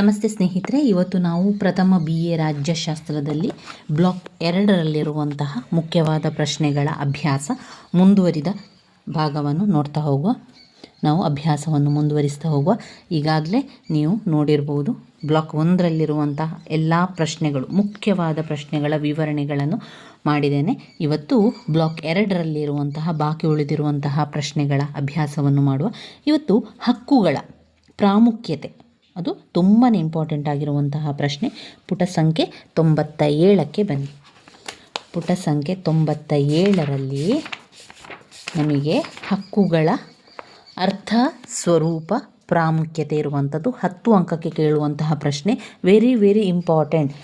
ನಮಸ್ತೆ ಸ್ನೇಹಿತರೆ, ಇವತ್ತು ನಾವು ಪ್ರಥಮ ಬಿ ಎ ರಾಜ್ಯಶಾಸ್ತ್ರದಲ್ಲಿ ಬ್ಲಾಕ್ ಎರಡರಲ್ಲಿರುವಂತಹ ಮುಖ್ಯವಾದ ಪ್ರಶ್ನೆಗಳ ಅಭ್ಯಾಸ ಮುಂದುವರಿದ ಭಾಗವನ್ನು ನೋಡ್ತಾ ಹೋಗುವ, ನಾವು ಅಭ್ಯಾಸವನ್ನು ಮುಂದುವರಿಸ್ತಾ ಹೋಗುವ. ಈಗಾಗಲೇ ನೀವು ನೋಡಿರ್ಬೋದು, ಬ್ಲಾಕ್ ಒಂದರಲ್ಲಿರುವಂತಹ ಎಲ್ಲ ಪ್ರಶ್ನೆಗಳು, ಮುಖ್ಯವಾದ ಪ್ರಶ್ನೆಗಳ ವಿವರಣೆಗಳನ್ನು ಮಾಡಿದ್ದೇನೆ. ಇವತ್ತು ಬ್ಲಾಕ್ ಎರಡರಲ್ಲಿರುವಂತಹ, ಬಾಕಿ ಉಳಿದಿರುವಂತಹ ಪ್ರಶ್ನೆಗಳ ಅಭ್ಯಾಸವನ್ನು ಮಾಡುವ. ಇವತ್ತು ಹಕ್ಕುಗಳ ಪ್ರಾಮುಖ್ಯತೆ. ಅದು ತುಂಬಾ ಇಂಪಾರ್ಟೆಂಟ್ ಆಗಿರುವಂತಹ ಪ್ರಶ್ನೆ. ಪುಟ ಸಂಖ್ಯೆ ತೊಂಬತ್ತ ಏಳಕ್ಕೆ ಬನ್ನಿ. ಪುಟ ಸಂಖ್ಯೆ ತೊಂಬತ್ತ ಏಳರಲ್ಲಿ ನಮಗೆ ಹಕ್ಕುಗಳ ಅರ್ಥ, ಸ್ವರೂಪ, ಪ್ರಾಮುಖ್ಯತೆ ಇರುವಂಥದ್ದು ಹತ್ತು ಅಂಕಕ್ಕೆ ಕೇಳುವಂತಹ ಪ್ರಶ್ನೆ. ವೆರಿ ವೆರಿ ಇಂಪಾರ್ಟೆಂಟ್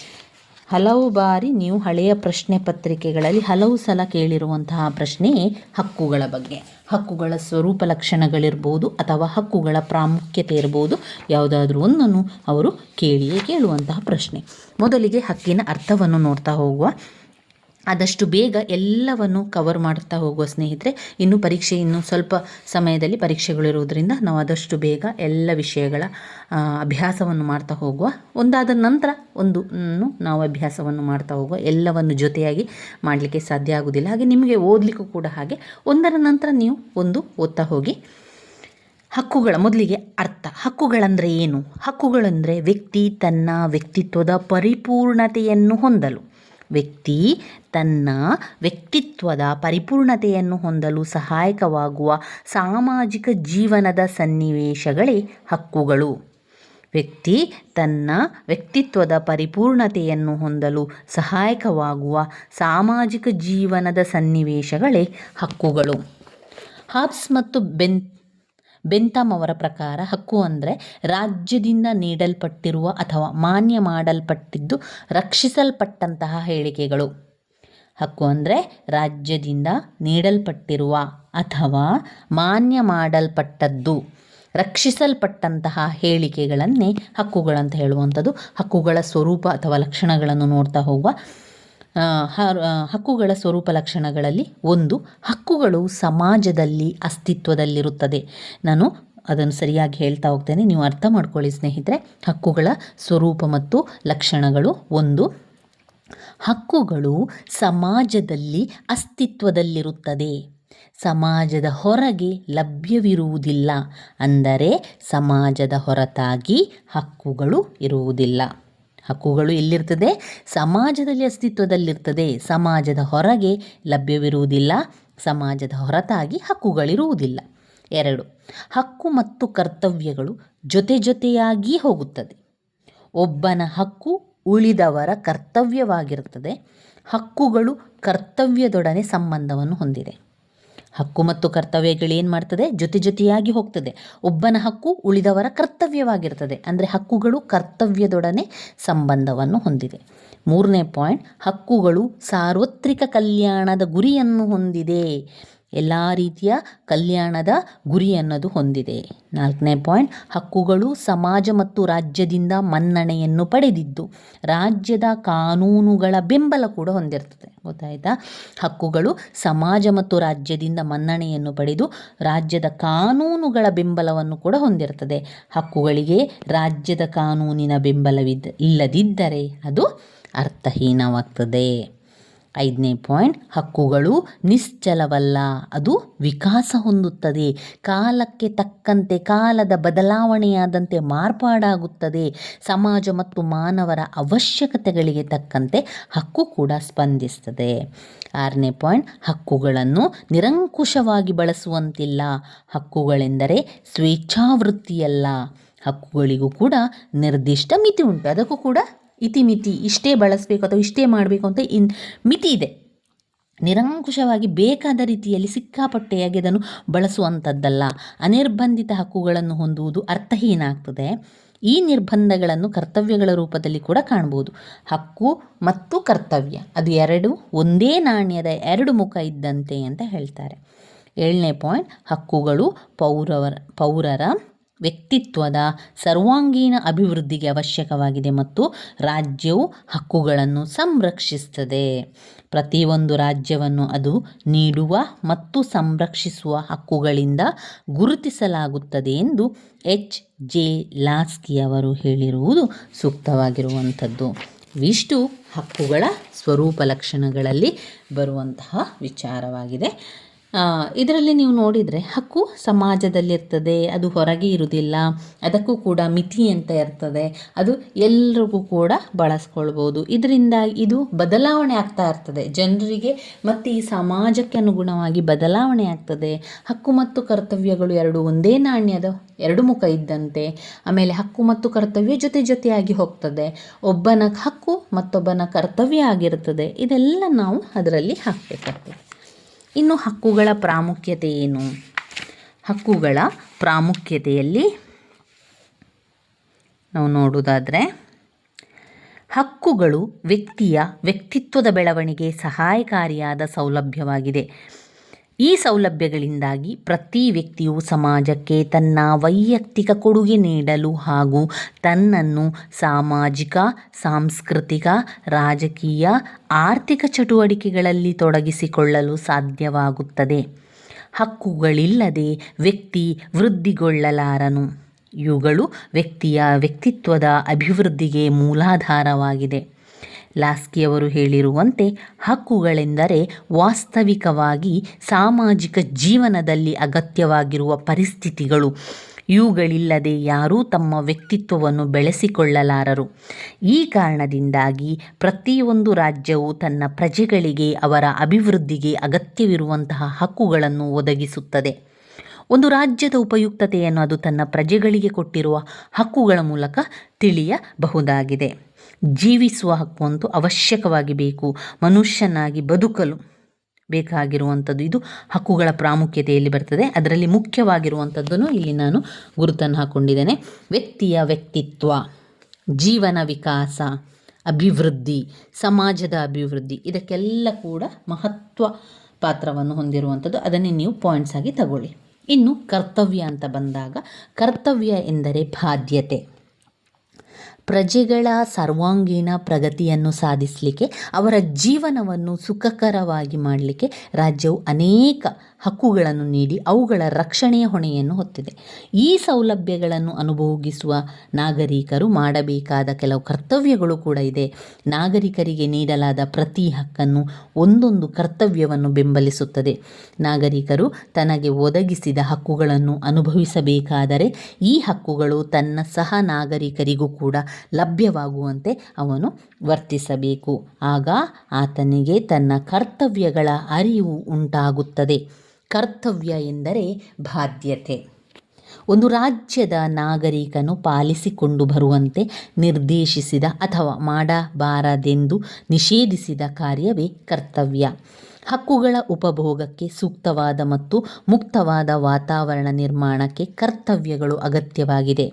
ಹಲವು ಬಾರಿ ನೀವು ಹಳೆಯ ಪ್ರಶ್ನೆ ಪತ್ರಿಕೆಗಳಲ್ಲಿ ಹಲವು ಸಲ ಕೇಳಿರುವಂತಹ ಪ್ರಶ್ನೆ ಹಕ್ಕುಗಳ ಬಗ್ಗೆ. ಹಕ್ಕುಗಳ ಸ್ವರೂಪ ಲಕ್ಷಣಗಳಿರ್ಬೋದು ಅಥವಾ ಹಕ್ಕುಗಳ ಪ್ರಾಮುಖ್ಯತೆ ಇರ್ಬೋದು. ಯಾವುದಾದ್ರೂ ಒಂದನ್ನು ಅವರು ಕೇಳಿಯೇ ಕೇಳುವಂತಹ ಪ್ರಶ್ನೆ. ಮೊದಲಿಗೆ ಹಕ್ಕಿನ ಅರ್ಥವನ್ನು ನೋಡ್ತಾ ಹೋಗುವ. ಆದಷ್ಟು ಬೇಗ ಎಲ್ಲವನ್ನು ಕವರ್ ಮಾಡ್ತಾ ಹೋಗುವ ಸ್ನೇಹಿತರೆ, ಇನ್ನು ಪರೀಕ್ಷೆ ಇನ್ನು ಸ್ವಲ್ಪ ಸಮಯದಲ್ಲಿ ಪರೀಕ್ಷೆಗಳಿರುವುದರಿಂದ ನಾವು ಆದಷ್ಟು ಬೇಗ ಎಲ್ಲ ವಿಷಯಗಳ ಅಭ್ಯಾಸವನ್ನು ಮಾಡ್ತಾ ಹೋಗುವ, ಒಂದಾದ ನಂತರ ಒಂದು ನಾವು ಅಭ್ಯಾಸವನ್ನು ಮಾಡ್ತಾ ಹೋಗುವ, ಎಲ್ಲವನ್ನು ಜೊತೆಯಾಗಿ ಮಾಡಲಿಕ್ಕೆ ಸಾಧ್ಯ ಆಗುವುದಿಲ್ಲ. ಹಾಗೆ ನಿಮಗೆ ಓದಲಿಕ್ಕೂ ಕೂಡ ಹಾಗೆ, ಒಂದರ ನಂತರ ನೀವು ಒಂದು ಓದ್ತಾ ಹೋಗಿ, ಹಕ್ಕುಗಳ ಮೊದಲಿಗೆ ಅರ್ಥ. ಹಕ್ಕುಗಳಂದರೆ ಏನು? ಹಕ್ಕುಗಳಂದರೆ ವ್ಯಕ್ತಿ ತನ್ನ ವ್ಯಕ್ತಿತ್ವದ ಪರಿಪೂರ್ಣತೆಯನ್ನು ಹೊಂದಲು. ವ್ಯಕ್ತಿ ತನ್ನ ವ್ಯಕ್ತಿತ್ವದ ಪರಿಪೂರ್ಣತೆಯನ್ನು ಹೊಂದಲು ಸಹಾಯಕವಾಗುವ ಸಾಮಾಜಿಕ ಜೀವನದ ಸನ್ನಿವೇಶಗಳೇ ಹಕ್ಕುಗಳು. ವ್ಯಕ್ತಿ ತನ್ನ ವ್ಯಕ್ತಿತ್ವದ ಪರಿಪೂರ್ಣತೆಯನ್ನು ಹೊಂದಲು ಸಹಾಯಕವಾಗುವ ಸಾಮಾಜಿಕ ಜೀವನದ ಸನ್ನಿವೇಶಗಳೇ ಹಕ್ಕುಗಳು. ಹಾಬ್ಸ್ ಮತ್ತು ಬೆನ್ ಬೆಂತಮ್ ಅವರ ಪ್ರಕಾರ ಹಕ್ಕು ಅಂದರೆ ರಾಜ್ಯದಿಂದ ನೀಡಲ್ಪಟ್ಟಿರುವ ಅಥವಾ ಮಾನ್ಯ ಮಾಡಲ್ಪಟ್ಟಿದ್ದು ರಕ್ಷಿಸಲ್ಪಟ್ಟಂತಹ ಹೇಳಿಕೆಗಳು. ಹಕ್ಕು ಅಂದರೆ ರಾಜ್ಯದಿಂದ ನೀಡಲ್ಪಟ್ಟಿರುವ ಅಥವಾ ಮಾನ್ಯ ಮಾಡಲ್ಪಟ್ಟದ್ದು, ರಕ್ಷಿಸಲ್ಪಟ್ಟಂತಹ ಹೇಳಿಕೆಗಳನ್ನೇ ಹಕ್ಕುಗಳಂತ ಹೇಳುವಂಥದ್ದು. ಹಕ್ಕುಗಳ ಸ್ವರೂಪ ಅಥವಾ ಲಕ್ಷಣಗಳನ್ನು ನೋಡ್ತಾ ಹೋಗುವ ಹಕ್ಕುಗಳ ಸ್ವರೂಪ ಲಕ್ಷಣಗಳಲ್ಲಿ ಒಂದು, ಹಕ್ಕುಗಳು ಸಮಾಜದಲ್ಲಿ ಅಸ್ತಿತ್ವದಲ್ಲಿರುತ್ತದೆ. ನಾನು ಅದನ್ನು ಸರಿಯಾಗಿ ಹೇಳ್ತಾ ಹೋಗ್ತೇನೆ. ನೀವು ಅರ್ಥ ಮಾಡ್ಕೊಳ್ಳಿ ಸ್ನೇಹಿತರೆ. ಹಕ್ಕುಗಳ ಸ್ವರೂಪ ಮತ್ತು ಲಕ್ಷಣಗಳು ಒಂದು, ಹಕ್ಕುಗಳು ಸಮಾಜದಲ್ಲಿ ಅಸ್ತಿತ್ವದಲ್ಲಿರುತ್ತದೆ. ಸಮಾಜದ ಹೊರಗೆ ಲಭ್ಯವಿರುವುದಿಲ್ಲ. ಅಂದರೆ ಸಮಾಜದ ಹೊರತಾಗಿ ಹಕ್ಕುಗಳು ಇರುವುದಿಲ್ಲ. ಹಕ್ಕುಗಳು ಎಲ್ಲಿರ್ತದೆ? ಸಮಾಜದಲ್ಲಿ ಅಸ್ತಿತ್ವದಲ್ಲಿರ್ತದೆ. ಸಮಾಜದ ಹೊರಗೆ ಲಭ್ಯವಿರುವುದಿಲ್ಲ. ಸಮಾಜದ ಹೊರತಾಗಿ ಹಕ್ಕುಗಳಿರುವುದಿಲ್ಲ. ಎರಡು, ಹಕ್ಕು ಮತ್ತು ಕರ್ತವ್ಯಗಳು ಜೊತೆ ಜೊತೆಯಾಗಿ ಹೋಗುತ್ತದೆ. ಒಬ್ಬನ ಹಕ್ಕು ಉಳಿದವರ ಕರ್ತವ್ಯವಾಗಿರುತ್ತದೆ. ಹಕ್ಕುಗಳು ಕರ್ತವ್ಯದೊಡನೆ ಸಂಬಂಧವನ್ನು ಹೊಂದಿದೆ. ಹಕ್ಕು ಮತ್ತು ಕರ್ತವ್ಯಗಳು ಏನು ಮಾಡ್ತದೆ? ಜೊತೆ ಜೊತೆಯಾಗಿ ಹೋಗ್ತದೆ. ಒಬ್ಬನ ಹಕ್ಕು ಉಳಿದವರ ಕರ್ತವ್ಯವಾಗಿರ್ತದೆ. ಅಂದರೆ ಹಕ್ಕುಗಳು ಕರ್ತವ್ಯದೊಡನೆ ಸಂಬಂಧವನ್ನು ಹೊಂದಿದೆ. ಮೂರನೇ ಪಾಯಿಂಟ್ ಹಕ್ಕುಗಳು ಸಾರ್ವತ್ರಿಕ ಕಲ್ಯಾಣದ ಗುರಿಯನ್ನು ಹೊಂದಿದೆ. ಎಲ್ಲ ರೀತಿಯ ಕಲ್ಯಾಣದ ಗುರಿ ಅನ್ನೋದು ಹೊಂದಿದೆ. ನಾಲ್ಕನೇ ಪಾಯಿಂಟ್, ಹಕ್ಕುಗಳು ಸಮಾಜ ಮತ್ತು ರಾಜ್ಯದಿಂದ ಮನ್ನಣೆಯನ್ನು ಪಡೆದಿದ್ದು, ರಾಜ್ಯದ ಕಾನೂನುಗಳ ಬೆಂಬಲ ಕೂಡ ಹೊಂದಿರ್ತದೆ. ಗೊತ್ತಾಯ್ತಾ? ಹಕ್ಕುಗಳು ಸಮಾಜ ಮತ್ತು ರಾಜ್ಯದಿಂದ ಮನ್ನಣೆಯನ್ನು ಪಡೆದು, ರಾಜ್ಯದ ಕಾನೂನುಗಳ ಬೆಂಬಲವನ್ನು ಕೂಡ ಹೊಂದಿರ್ತದೆ. ಹಕ್ಕುಗಳಿಗೆ ರಾಜ್ಯದ ಕಾನೂನಿನ ಬೆಂಬಲವಿದ್ದ ಇಲ್ಲದಿದ್ದರೆ ಅದು ಅರ್ಥಹೀನವಾಗ್ತದೆ. ಐದನೇ ಪಾಯಿಂಟ್, ಹಕ್ಕುಗಳು ನಿಶ್ಚಲವಲ್ಲ. ಅದು ವಿಕಾಸ ಹೊಂದುತ್ತದೆ. ಕಾಲಕ್ಕೆ ತಕ್ಕಂತೆ, ಕಾಲದ ಬದಲಾವಣೆಯಾದಂತೆ ಮಾರ್ಪಾಡಾಗುತ್ತದೆ. ಸಮಾಜ ಮತ್ತು ಮಾನವರ ಅವಶ್ಯಕತೆಗಳಿಗೆ ತಕ್ಕಂತೆ ಹಕ್ಕು ಕೂಡ ಸ್ಪಂದಿಸ್ತದೆ. ಆರನೇ ಪಾಯಿಂಟ್, ಹಕ್ಕುಗಳನ್ನು ನಿರಂಕುಶವಾಗಿ ಬಳಸುವಂತಿಲ್ಲ. ಹಕ್ಕುಗಳೆಂದರೆ ಸ್ವೇಚ್ಛಾವೃತ್ತಿಯಲ್ಲ. ಹಕ್ಕುಗಳಿಗೂ ಕೂಡ ನಿರ್ದಿಷ್ಟ ಮಿತಿ ಉಂಟು. ಅದಕ್ಕೂ ಕೂಡ ಇತಿಮಿತಿ ಇಷ್ಟೇ ಬಳಸಬೇಕು ಅಥವಾ ಇಷ್ಟೇ ಮಾಡಬೇಕು ಅಂತ ಇನ್ ಮಿತಿ ಇದೆ. ನಿರಂಕುಶವಾಗಿ ಬೇಕಾದ ರೀತಿಯಲ್ಲಿ ಸಿಕ್ಕಾಪಟ್ಟೆಯಾಗಿ ಅದನ್ನು ಬಳಸುವಂಥದ್ದಲ್ಲ. ಅನಿರ್ಬಂಧಿತ ಹಕ್ಕುಗಳನ್ನು ಹೊಂದುವುದು ಅರ್ಥಹೀನ ಆಗ್ತದೆ ಈ ನಿರ್ಬಂಧಗಳನ್ನು ಕರ್ತವ್ಯಗಳ ರೂಪದಲ್ಲಿ ಕೂಡ ಕಾಣ್ಬೋದು. ಹಕ್ಕು ಮತ್ತು ಕರ್ತವ್ಯ, ಅದು ಎರಡು, ಒಂದೇ ನಾಣ್ಯದ ಎರಡು ಮುಖ ಇದ್ದಂತೆ ಅಂತ ಹೇಳ್ತಾರೆ. ಏಳನೇ ಪಾಯಿಂಟ್ ಹಕ್ಕುಗಳು ಪೌರವರ, ಪೌರರ ವ್ಯಕ್ತಿತ್ವದ ಸರ್ವಾಂಗೀಣ ಅಭಿವೃದ್ಧಿಗೆ ಅವಶ್ಯಕವಾಗಿದೆ ಮತ್ತು ರಾಜ್ಯವು ಹಕ್ಕುಗಳನ್ನು ಸಂರಕ್ಷಿಸುತ್ತದೆ. ಪ್ರತಿಯೊಂದು ರಾಜ್ಯವನ್ನು ಅದು ನೀಡುವ ಮತ್ತು ಸಂರಕ್ಷಿಸುವ ಹಕ್ಕುಗಳಿಂದ ಗುರುತಿಸಲಾಗುತ್ತದೆ ಎಂದು ಎಚ್. ಜೆ. ಲಾಸ್ಕಿ ಅವರು ಹೇಳಿರುವುದು ಸೂಕ್ತವಾಗಿರುವಂಥದ್ದು. ಇವಿಷ್ಟು ಹಕ್ಕುಗಳ ಸ್ವರೂಪ ಲಕ್ಷಣಗಳಲ್ಲಿ ಬರುವಂತಹ ವಿಚಾರವಾಗಿದೆ. ಇದರಲ್ಲಿ ನೀವು ನೋಡಿದರೆ ಹಕ್ಕು ಸಮಾಜದಲ್ಲಿರ್ತದೆ, ಅದು ಹೊರಗೆ ಇರುವುದಿಲ್ಲ, ಅದಕ್ಕೂ ಕೂಡ ಮಿತಿ ಅಂತ ಇರ್ತದೆ, ಅದು ಎಲ್ರಿಗೂ ಕೂಡ ಬಳಸ್ಕೊಳ್ಬೋದು. ಇದರಿಂದ ಇದು ಬದಲಾವಣೆ ಆಗ್ತಾ ಇರ್ತದೆ. ಜನರಿಗೆ ಮತ್ತು ಈ ಸಮಾಜಕ್ಕೆ ಅನುಗುಣವಾಗಿ ಬದಲಾವಣೆ ಆಗ್ತದೆ. ಹಕ್ಕು ಮತ್ತು ಕರ್ತವ್ಯಗಳು ಎರಡು ಒಂದೇ ನಾಣ್ಯದ, ಎರಡು ಮುಖ ಇದ್ದಂತೆ. ಆಮೇಲೆ ಹಕ್ಕು ಮತ್ತು ಕರ್ತವ್ಯ ಜೊತೆ ಜೊತೆಯಾಗಿ ಹೋಗ್ತದೆ. ಒಬ್ಬನ ಹಕ್ಕು ಮತ್ತೊಬ್ಬನ ಕರ್ತವ್ಯ ಆಗಿರ್ತದೆ. ಇದೆಲ್ಲ ನಾವು ಅದರಲ್ಲಿ ಹಾಕಬೇಕಾಗ್ತದೆ. ಇನ್ನು ಹಕ್ಕುಗಳ ಪ್ರಾಮುಖ್ಯತೆ ಏನು? ಹಕ್ಕುಗಳ ಪ್ರಾಮುಖ್ಯತೆಯಲ್ಲಿ ನಾವು ನೋಡೋದಾದರೆ ಹಕ್ಕುಗಳು ವ್ಯಕ್ತಿಯ ವ್ಯಕ್ತಿತ್ವದ ಬೆಳವಣಿಗೆ ಸಹಾಯಕಾರಿಯಾದ ಸೌಲಭ್ಯವಾಗಿದೆ. ಈ ಸೌಲಭ್ಯಗಳಿಂದಾಗಿ ಪ್ರತಿ ವ್ಯಕ್ತಿಯು ಸಮಾಜಕ್ಕೆ ತನ್ನ ವೈಯಕ್ತಿಕ ಕೊಡುಗೆ ನೀಡಲು ಹಾಗೂ ತನ್ನನ್ನು ಸಾಮಾಜಿಕ, ಸಾಂಸ್ಕೃತಿಕ, ರಾಜಕೀಯ, ಆರ್ಥಿಕ ಚಟುವಟಿಕೆಗಳಲ್ಲಿ ತೊಡಗಿಸಿಕೊಳ್ಳಲು ಸಾಧ್ಯವಾಗುತ್ತದೆ. ಹಕ್ಕುಗಳಿಲ್ಲದೆ ವ್ಯಕ್ತಿ ವೃದ್ಧಿಗೊಳ್ಳಲಾರನು. ಇವುಗಳು ವ್ಯಕ್ತಿಯ ವ್ಯಕ್ತಿತ್ವದ ಅಭಿವೃದ್ಧಿಗೆ ಮೂಲಾಧಾರವಾಗಿದೆ. ಲಾಸ್ಕಿಯವರು ಹೇಳಿರುವಂತೆ ಹಕ್ಕುಗಳೆಂದರೆ ವಾಸ್ತವಿಕವಾಗಿ ಸಾಮಾಜಿಕ ಜೀವನದಲ್ಲಿ ಅಗತ್ಯವಾಗಿರುವ ಪರಿಸ್ಥಿತಿಗಳು. ಇವುಗಳಿಲ್ಲದೆ ಯಾರೂ ತಮ್ಮ ವ್ಯಕ್ತಿತ್ವವನ್ನು ಬೆಳೆಸಿಕೊಳ್ಳಲಾರರು. ಈ ಕಾರಣದಿಂದಾಗಿ ಪ್ರತಿಯೊಂದು ರಾಜ್ಯವು ತನ್ನ ಪ್ರಜೆಗಳಿಗೆ ಅವರ ಅಭಿವೃದ್ಧಿಗೆ ಅಗತ್ಯವಿರುವಂತಹ ಹಕ್ಕುಗಳನ್ನು ಒದಗಿಸುತ್ತದೆ. ಒಂದು ರಾಜ್ಯದ ಉಪಯುಕ್ತತೆಯನ್ನು ಅದು ತನ್ನ ಪ್ರಜೆಗಳಿಗೆ ಕೊಟ್ಟಿರುವ ಹಕ್ಕುಗಳ ಮೂಲಕ ತಿಳಿಯಬಹುದಾಗಿದೆ. ಜೀವಿಸುವ ಹಕ್ಕು ಅಂತೂ ಅವಶ್ಯಕವಾಗಿ ಬೇಕು. ಮನುಷ್ಯನಾಗಿ ಬದುಕಲು ಬೇಕಾಗಿರುವಂಥದ್ದು ಇದು ಹಕ್ಕುಗಳ ಪ್ರಾಮುಖ್ಯತೆಯಲ್ಲಿ ಬರ್ತದೆ. ಅದರಲ್ಲಿ ಮುಖ್ಯವಾಗಿರುವಂಥದ್ದನ್ನು ಇಲ್ಲಿ ನಾನು ಗುರುತನ್ನು ಹಾಕ್ಕೊಂಡಿದ್ದೇನೆ ವ್ಯಕ್ತಿಯ ವ್ಯಕ್ತಿತ್ವ, ಜೀವನ ವಿಕಾಸ, ಅಭಿವೃದ್ಧಿ, ಸಮಾಜದ ಅಭಿವೃದ್ಧಿ, ಇದಕ್ಕೆಲ್ಲ ಕೂಡ ಮಹತ್ವ ಪಾತ್ರವನ್ನು ಹೊಂದಿರುವಂಥದ್ದು. ಅದನ್ನೇ ನೀವು ಪಾಯಿಂಟ್ಸ್ ಆಗಿ ತಗೊಳ್ಳಿ. ಇನ್ನು ಕರ್ತವ್ಯ ಅಂತ ಬಂದಾಗ, ಕರ್ತವ್ಯ ಎಂದರೆ ಬಾಧ್ಯತೆ. ಪ್ರಜೆಗಳ ಸರ್ವಾಂಗೀಣ ಪ್ರಗತಿಯನ್ನು ಸಾಧಿಸಲಿಕ್ಕೆ ಅವರ ಜೀವನವನ್ನು ಸುಖಕರವಾಗಿ ಮಾಡಲಿಕ್ಕೆ ರಾಜ್ಯವು ಅನೇಕ ಹಕ್ಕುಗಳನ್ನು ನೀಡಿ ಅವುಗಳ ರಕ್ಷಣೆಯ ಹೊಣೆಯನ್ನು ಹೊತ್ತಿದೆ. ಈ ಸೌಲಭ್ಯಗಳನ್ನು ಅನುಭೋಗಿಸುವ ನಾಗರಿಕರು ಮಾಡಬೇಕಾದ ಕೆಲವು ಕರ್ತವ್ಯಗಳು ಕೂಡ ಇದೆ. ನಾಗರಿಕರಿಗೆ ನೀಡಲಾದ ಪ್ರತಿ ಹಕ್ಕನ್ನು ಒಂದೊಂದು ಕರ್ತವ್ಯವನ್ನು ಬೆಂಬಲಿಸುತ್ತದೆ. ನಾಗರಿಕರು ತನಗೆ ಒದಗಿಸಿದ ಹಕ್ಕುಗಳನ್ನು ಅನುಭವಿಸಬೇಕಾದರೆ ಈ ಹಕ್ಕುಗಳು ತನ್ನ ಸಹ ನಾಗರಿಕರಿಗೂ ಕೂಡ ಲಭ್ಯವಾಗುವಂತೆ ಅವನು ವರ್ತಿಸಬೇಕು. ಆಗ ಆತನಿಗೆ ತನ್ನ ಕರ್ತವ್ಯಗಳ ಅರಿವು ಉಂಟಾಗುತ್ತದೆ. ಕರ್ತವ್ಯ ಎಂದರೆ ಬಾಧ್ಯತೆ. ಒಂದು ರಾಜ್ಯದ ನಾಗರಿಕನು ಪಾಲಿಸಿಕೊಂಡು ಬರುವಂತೆ ನಿರ್ದೇಶಿಸಿದ ಅಥವಾ ಮಾಡಬಾರದೆಂದು ನಿಷೇಧಿಸಿದ ಕಾರ್ಯವೇ ಕರ್ತವ್ಯ. ಹಕ್ಕುಗಳ ಉಪಭೋಗಕ್ಕೆ ಸೂಕ್ತವಾದ ಮತ್ತು ಮುಕ್ತವಾದ ವಾತಾವರಣ ನಿರ್ಮಾಣಕ್ಕೆ ಕರ್ತವ್ಯಗಳು ಅಗತ್ಯವಾಗಿದೆ.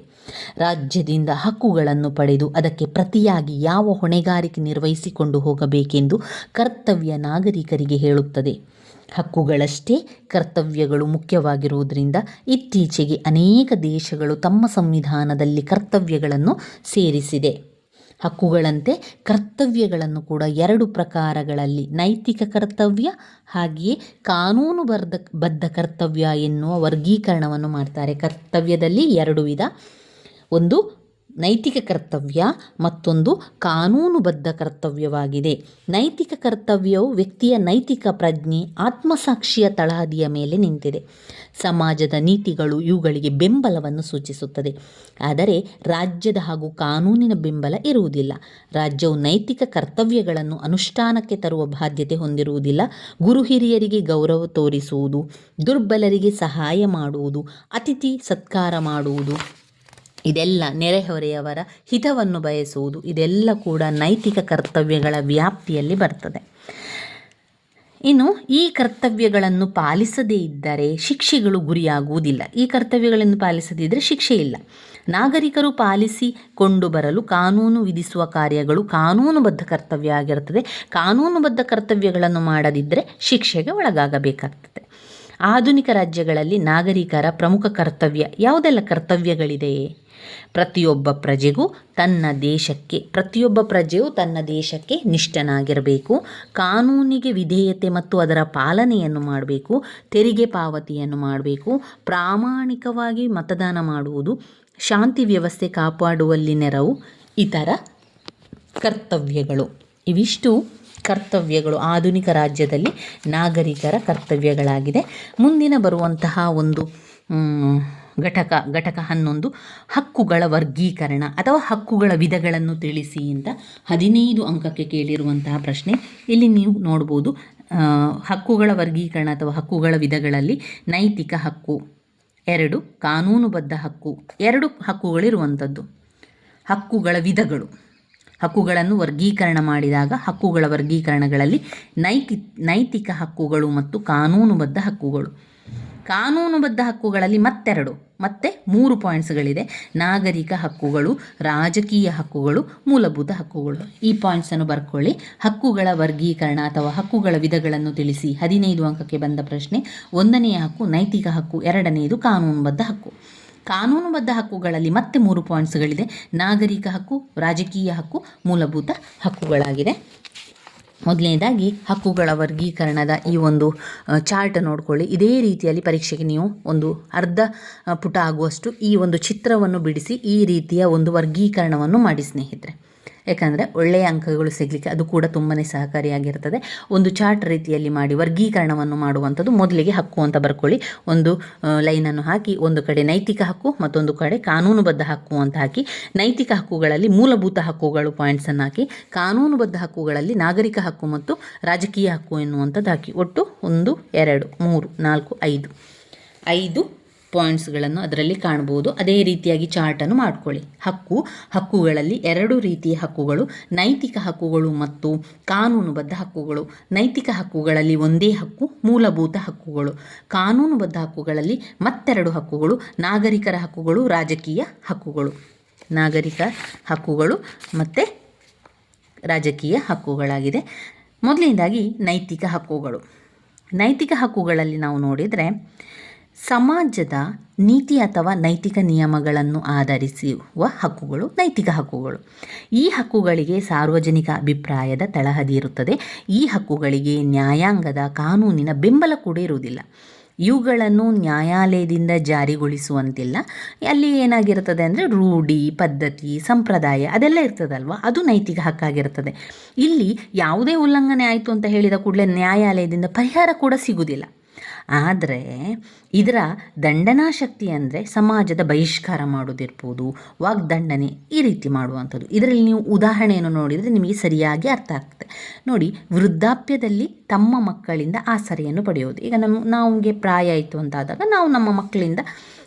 ರಾಜ್ಯದಿಂದ ಹಕ್ಕುಗಳನ್ನು ಪಡೆದು ಅದಕ್ಕೆ ಪ್ರತಿಯಾಗಿ ಯಾವ ಹೊಣೆಗಾರಿಕೆ ನಿರ್ವಹಿಸಿಕೊಂಡು ಹೋಗಬೇಕೆಂದು ಕರ್ತವ್ಯ ನಾಗರಿಕರಿಗೆ ಹೇಳುತ್ತದೆ. ಹಕ್ಕುಗಳಷ್ಟೇ ಕರ್ತವ್ಯಗಳು ಮುಖ್ಯವಾಗಿರುವುದರಿಂದ ಇತ್ತೀಚೆಗೆ ಅನೇಕ ದೇಶಗಳು ತಮ್ಮ ಸಂವಿಧಾನದಲ್ಲಿ ಕರ್ತವ್ಯಗಳನ್ನು ಸೇರಿಸಿದೆ. ಹಕ್ಕುಗಳಂತೆ ಕರ್ತವ್ಯಗಳನ್ನು ಕೂಡ ಎರಡು ಪ್ರಕಾರಗಳಲ್ಲಿ, ನೈತಿಕ ಕರ್ತವ್ಯ ಹಾಗೆಯೇ ಕಾನೂನುಬದ್ಧ ಬದ್ಧ ಕರ್ತವ್ಯ ಎನ್ನುವ ವರ್ಗೀಕರಣವನ್ನು ಮಾಡ್ತಾರೆ. ಕರ್ತವ್ಯದಲ್ಲಿ ಎರಡು ವಿಧ. ಒಂದು ನೈತಿಕ ಕರ್ತವ್ಯ ಮತ್ತೊಂದು ಕಾನೂನುಬದ್ಧ ಕರ್ತವ್ಯವಾಗಿದೆ. ನೈತಿಕ ಕರ್ತವ್ಯವು ವ್ಯಕ್ತಿಯ ನೈತಿಕ ಪ್ರಜ್ಞೆ, ಆತ್ಮಸಾಕ್ಷಿಯ ತಳಹದಿಯ ಮೇಲೆ ನಿಂತಿದೆ. ಸಮಾಜದ ನೀತಿಗಳು ಇವುಗಳಿಗೆ ಬೆಂಬಲವನ್ನು ಸೂಚಿಸುತ್ತದೆ. ಆದರೆ ರಾಜ್ಯದ ಹಾಗೂ ಕಾನೂನಿನ ಬೆಂಬಲ ಇರುವುದಿಲ್ಲ. ರಾಜ್ಯವು ನೈತಿಕ ಕರ್ತವ್ಯಗಳನ್ನು ಅನುಷ್ಠಾನಕ್ಕೆ ತರುವ ಬಾಧ್ಯತೆ ಹೊಂದಿರುವುದಿಲ್ಲ. ಗುರು ಹಿರಿಯರಿಗೆ ಗೌರವ ತೋರಿಸುವುದು, ದುರ್ಬಲರಿಗೆ ಸಹಾಯ ಮಾಡುವುದು, ಅತಿಥಿ ಸತ್ಕಾರ ಮಾಡುವುದು ಇದೆಲ್ಲ ನೆರೆಹೊರೆಯವರ ಹಿತವನ್ನು ಬಯಸುವುದು, ಇದೆಲ್ಲ ಕೂಡ ನೈತಿಕ ಕರ್ತವ್ಯಗಳ ವ್ಯಾಪ್ತಿಯಲ್ಲಿ ಬರ್ತದೆ. ಇನ್ನು ಈ ಕರ್ತವ್ಯಗಳನ್ನು ಪಾಲಿಸದೇ ಇದ್ದರೆ ಶಿಕ್ಷೆಗಳು ಗುರಿಯಾಗುವುದಿಲ್ಲ. ಈ ಕರ್ತವ್ಯಗಳನ್ನು ಪಾಲಿಸದಿದ್ದರೆ ಶಿಕ್ಷೆ ಇಲ್ಲ. ನಾಗರಿಕರು ಪಾಲಿಸಿಕೊಂಡು ಬರಲು ಕಾನೂನು ವಿಧಿಸುವ ಕಾರ್ಯಗಳು ಕಾನೂನುಬದ್ಧ ಕರ್ತವ್ಯ ಆಗಿರುತ್ತದೆ. ಕಾನೂನುಬದ್ಧ ಕರ್ತವ್ಯಗಳನ್ನು ಮಾಡದಿದ್ದರೆ ಶಿಕ್ಷೆಗೆ ಒಳಗಾಗಬೇಕಾಗ್ತದೆ. ಆಧುನಿಕ ರಾಜ್ಯಗಳಲ್ಲಿ ನಾಗರಿಕರ ಪ್ರಮುಖ ಕರ್ತವ್ಯ ಯಾವುದೆಲ್ಲ ಕರ್ತವ್ಯಗಳಿದೆ? ಪ್ರತಿಯೊಬ್ಬ ಪ್ರಜೆಗೂ ತನ್ನ ದೇಶಕ್ಕೆ, ಪ್ರತಿಯೊಬ್ಬ ಪ್ರಜೆಯು ತನ್ನ ದೇಶಕ್ಕೆ ನಿಷ್ಠನಾಗಿರಬೇಕು. ಕಾನೂನಿಗೆ ವಿಧೇಯತೆ ಮತ್ತು ಅದರ ಪಾಲನೆಯನ್ನು ಮಾಡಬೇಕು, ತೆರಿಗೆ ಪಾವತಿಯನ್ನು ಮಾಡಬೇಕು, ಪ್ರಾಮಾಣಿಕವಾಗಿ ಮತದಾನ ಮಾಡುವುದು, ಶಾಂತಿ ವ್ಯವಸ್ಥೆ ಕಾಪಾಡುವಲ್ಲಿ ನೆರವು, ಇತರ ಕರ್ತವ್ಯಗಳು. ಇವಿಷ್ಟು ಕರ್ತವ್ಯಗಳು. ಆಧುನಿಕ ರಾಜ್ಯದಲ್ಲಿ ನಾಗರಿಕರ ಕರ್ತವ್ಯಗಳಾಗಿದೆ. ಮುಂದಿನ ಬರುವಂತಹ ಒಂದು ಘಟಕ ಘಟಕ ಹನ್ನೊಂದು ಹಕ್ಕುಗಳ ವರ್ಗೀಕರಣ ಅಥವಾ ಹಕ್ಕುಗಳ ವಿಧಗಳನ್ನು ತಿಳಿಸಿ ಅಂತ ಹದಿನೈದು ಅಂಕಕ್ಕೆ ಕೇಳಿರುವಂತಹ ಪ್ರಶ್ನೆ. ಇಲ್ಲಿ ನೀವು ನೋಡ್ಬೋದು ಹಕ್ಕುಗಳ ವರ್ಗೀಕರಣ ಅಥವಾ ಹಕ್ಕುಗಳ ವಿಧಗಳಲ್ಲಿ ನೈತಿಕ ಹಕ್ಕು, ಎರಡು ಕಾನೂನುಬದ್ಧ ಹಕ್ಕು, ಎರಡು ಹಕ್ಕುಗಳಿರುವಂಥದ್ದು. ಹಕ್ಕುಗಳ ವಿಧಗಳು. ಹಕ್ಕುಗಳನ್ನು ವರ್ಗೀಕರಣ ಮಾಡಿದಾಗ ಹಕ್ಕುಗಳ ವರ್ಗೀಕರಣಗಳಲ್ಲಿ ನೈತಿ ನೈತಿಕ ಹಕ್ಕುಗಳು ಮತ್ತು ಕಾನೂನುಬದ್ಧ ಹಕ್ಕುಗಳು. ಕಾನೂನುಬದ್ಧ ಹಕ್ಕುಗಳಲ್ಲಿ ಮತ್ತೆರಡು, ಮತ್ತೆ ಮೂರು ಪಾಯಿಂಟ್ಸ್ಗಳಿದೆ. ನಾಗರಿಕ ಹಕ್ಕುಗಳು, ರಾಜಕೀಯ ಹಕ್ಕುಗಳು, ಮೂಲಭೂತ ಹಕ್ಕುಗಳು. ಈ ಪಾಯಿಂಟ್ಸನ್ನು ಬರ್ಕೊಳ್ಳಿ. ಹಕ್ಕುಗಳ ವರ್ಗೀಕರಣ ಅಥವಾ ಹಕ್ಕುಗಳ ವಿಧಗಳನ್ನು ತಿಳಿಸಿ. ಹದಿನೈದು ಅಂಕಕ್ಕೆ ಬಂದ ಪ್ರಶ್ನೆ. ಒಂದನೆಯ ಹಕ್ಕು, ನೈತಿಕ ಹಕ್ಕು. ಎರಡನೆಯದು ಕಾನೂನುಬದ್ಧ ಹಕ್ಕು. ಕಾನೂನುಬದ್ಧ ಹಕ್ಕುಗಳಲ್ಲಿ ಮತ್ತೆ ಮೂರು ಪಾಯಿಂಟ್ಸ್ಗಳಿದೆ. ನಾಗರಿಕ ಹಕ್ಕು, ರಾಜಕೀಯ ಹಕ್ಕು, ಮೂಲಭೂತ ಹಕ್ಕುಗಳಾಗಿದೆ. ಮೊದಲನೇದಾಗಿ ಹಕ್ಕುಗಳ ವರ್ಗೀಕರಣದ ಈ ಒಂದು ಚಾರ್ಟ್ ನೋಡ್ಕೊಳ್ಳಿ. ಇದೇ ರೀತಿಯಲ್ಲಿ ಪರೀಕ್ಷೆಗೆ ನೀವು ಒಂದು ಅರ್ಧ ಪುಟ ಆಗುವಷ್ಟು ಈ ಒಂದು ಚಿತ್ರವನ್ನು ಬಿಡಿಸಿ ಈ ರೀತಿಯ ಒಂದು ವರ್ಗೀಕರಣವನ್ನು ಮಾಡಿ ಸ್ನೇಹಿತರೆ. ಯಾಕಂದರೆ ಒಳ್ಳೆಯ ಅಂಕಗಳು ಸಿಗಲಿಕ್ಕೆ ಅದು ಕೂಡ ತುಂಬಾ ಸಹಕಾರಿಯಾಗಿರ್ತದೆ. ಒಂದು ಚಾರ್ಟ್ ರೀತಿಯಲ್ಲಿ ಮಾಡಿ, ವರ್ಗೀಕರಣವನ್ನು ಮಾಡುವಂಥದ್ದು ಮೊದಲಿಗೆ ಹಕ್ಕು ಅಂತ ಬರ್ಕೊಳ್ಳಿ. ಒಂದು ಲೈನನ್ನು ಹಾಕಿ, ಒಂದು ಕಡೆ ನೈತಿಕ ಹಕ್ಕು ಮತ್ತೊಂದು ಕಡೆ ಕಾನೂನುಬದ್ಧ ಹಕ್ಕು ಅಂತ ಹಾಕಿ, ನೈತಿಕ ಹಕ್ಕುಗಳಲ್ಲಿ ಮೂಲಭೂತ ಹಕ್ಕುಗಳು ಪಾಯಿಂಟ್ಸನ್ನು ಹಾಕಿ, ಕಾನೂನುಬದ್ಧ ಹಕ್ಕುಗಳಲ್ಲಿ ನಾಗರಿಕ ಹಕ್ಕು ಮತ್ತು ರಾಜಕೀಯ ಹಕ್ಕು ಎನ್ನುವಂಥದ್ದು ಹಾಕಿ. ಒಟ್ಟು ಒಂದು, ಎರಡು, ಮೂರು, ನಾಲ್ಕು, ಐದು. ಐದು ಪಾಯಿಂಟ್ಸ್ಗಳನ್ನು ಅದರಲ್ಲಿ ಕಾಣ್ಬೋದು ಅದೇ ರೀತಿಯಾಗಿ ಚಾರ್ಟನ್ನು ಮಾಡ್ಕೊಳ್ಳಿ. ಹಕ್ಕು, ಹಕ್ಕುಗಳಲ್ಲಿ ಎರಡು ರೀತಿಯ ಹಕ್ಕುಗಳು, ನೈತಿಕ ಹಕ್ಕುಗಳು ಮತ್ತು ಕಾನೂನುಬದ್ಧ ಹಕ್ಕುಗಳು. ನೈತಿಕ ಹಕ್ಕುಗಳಲ್ಲಿ ಒಂದೇ ಹಕ್ಕು, ಮೂಲಭೂತ ಹಕ್ಕುಗಳು. ಕಾನೂನುಬದ್ಧ ಹಕ್ಕುಗಳಲ್ಲಿ ಮತ್ತೆರಡು ಹಕ್ಕುಗಳು, ನಾಗರಿಕರ ಹಕ್ಕುಗಳು, ರಾಜಕೀಯ ಹಕ್ಕುಗಳು. ನಾಗರಿಕ ಹಕ್ಕುಗಳು ಮತ್ತು ರಾಜಕೀಯ ಹಕ್ಕುಗಳಾಗಿದೆ. ಮೊದಲನೇದಾಗಿ ನೈತಿಕ ಹಕ್ಕುಗಳು. ನೈತಿಕ ಹಕ್ಕುಗಳಲ್ಲಿ ನಾವು ನೋಡಿದರೆ ಸಮಾಜದ ನೀತಿ ಅಥವಾ ನೈತಿಕ ನಿಯಮಗಳನ್ನು ಆಧರಿಸುವ ಹಕ್ಕುಗಳು, ನೈತಿಕ ಹಕ್ಕುಗಳು. ಈ ಹಕ್ಕುಗಳಿಗೆ ಸಾರ್ವಜನಿಕ ಅಭಿಪ್ರಾಯದ ತಳಹದಿ ಇರುತ್ತದೆ. ಈ ಹಕ್ಕುಗಳಿಗೆ ನ್ಯಾಯಾಂಗದ ಕಾನೂನಿನ ಬೆಂಬಲ ಕೂಡ ಇರುವುದಿಲ್ಲ. ಇವುಗಳನ್ನು ನ್ಯಾಯಾಲಯದಿಂದ ಜಾರಿಗೊಳಿಸುವಂತಿಲ್ಲ. ಅಲ್ಲಿ ಏನಾಗಿರ್ತದೆ ಅಂದರೆ ರೂಢಿ, ಪದ್ಧತಿ, ಸಂಪ್ರದಾಯ ಅದೆಲ್ಲ ಇರ್ತದಲ್ವ? ಅದು ನೈತಿಕ ಹಕ್ಕಾಗಿರ್ತದೆ ಇಲ್ಲಿ ಯಾವುದೇ ಉಲ್ಲಂಘನೆ ಆಯಿತು ಅಂತ ಹೇಳಿದ ಕೂಡಲೇ ನ್ಯಾಯಾಲಯದಿಂದ ಪರಿಹಾರ ಕೂಡ ಸಿಗುವುದಿಲ್ಲ. ಆದರೆ ಇದರ ದಂಡನಾ ಶಕ್ತಿ ಅಂದರೆ ಸಮಾಜದ ಬಹಿಷ್ಕಾರ ಮಾಡೋದಿರ್ಬೋದು, ವಾಗ್ದಂಡನೆ ಈ ರೀತಿ ಮಾಡುವಂಥದ್ದು. ಇದರಲ್ಲಿ ನೀವು ಉದಾಹರಣೆಯನ್ನು ನೋಡಿದರೆ ನಿಮಗೆ ಸರಿಯಾಗಿ ಅರ್ಥ ಆಗ್ತದೆ. ನೋಡಿ, ವೃದ್ಧಾಪ್ಯದಲ್ಲಿ ತಮ್ಮ ಮಕ್ಕಳಿಂದ ಆಸರೆಯನ್ನು ಪಡೆಯೋದು. ಈಗ ನಮ್ಮ ನಮಗೆ ಪ್ರಾಯ ಆಯಿತು ಅಂತಾದಾಗ ನಾವು ನಮ್ಮ ಮಕ್ಕಳಿಂದ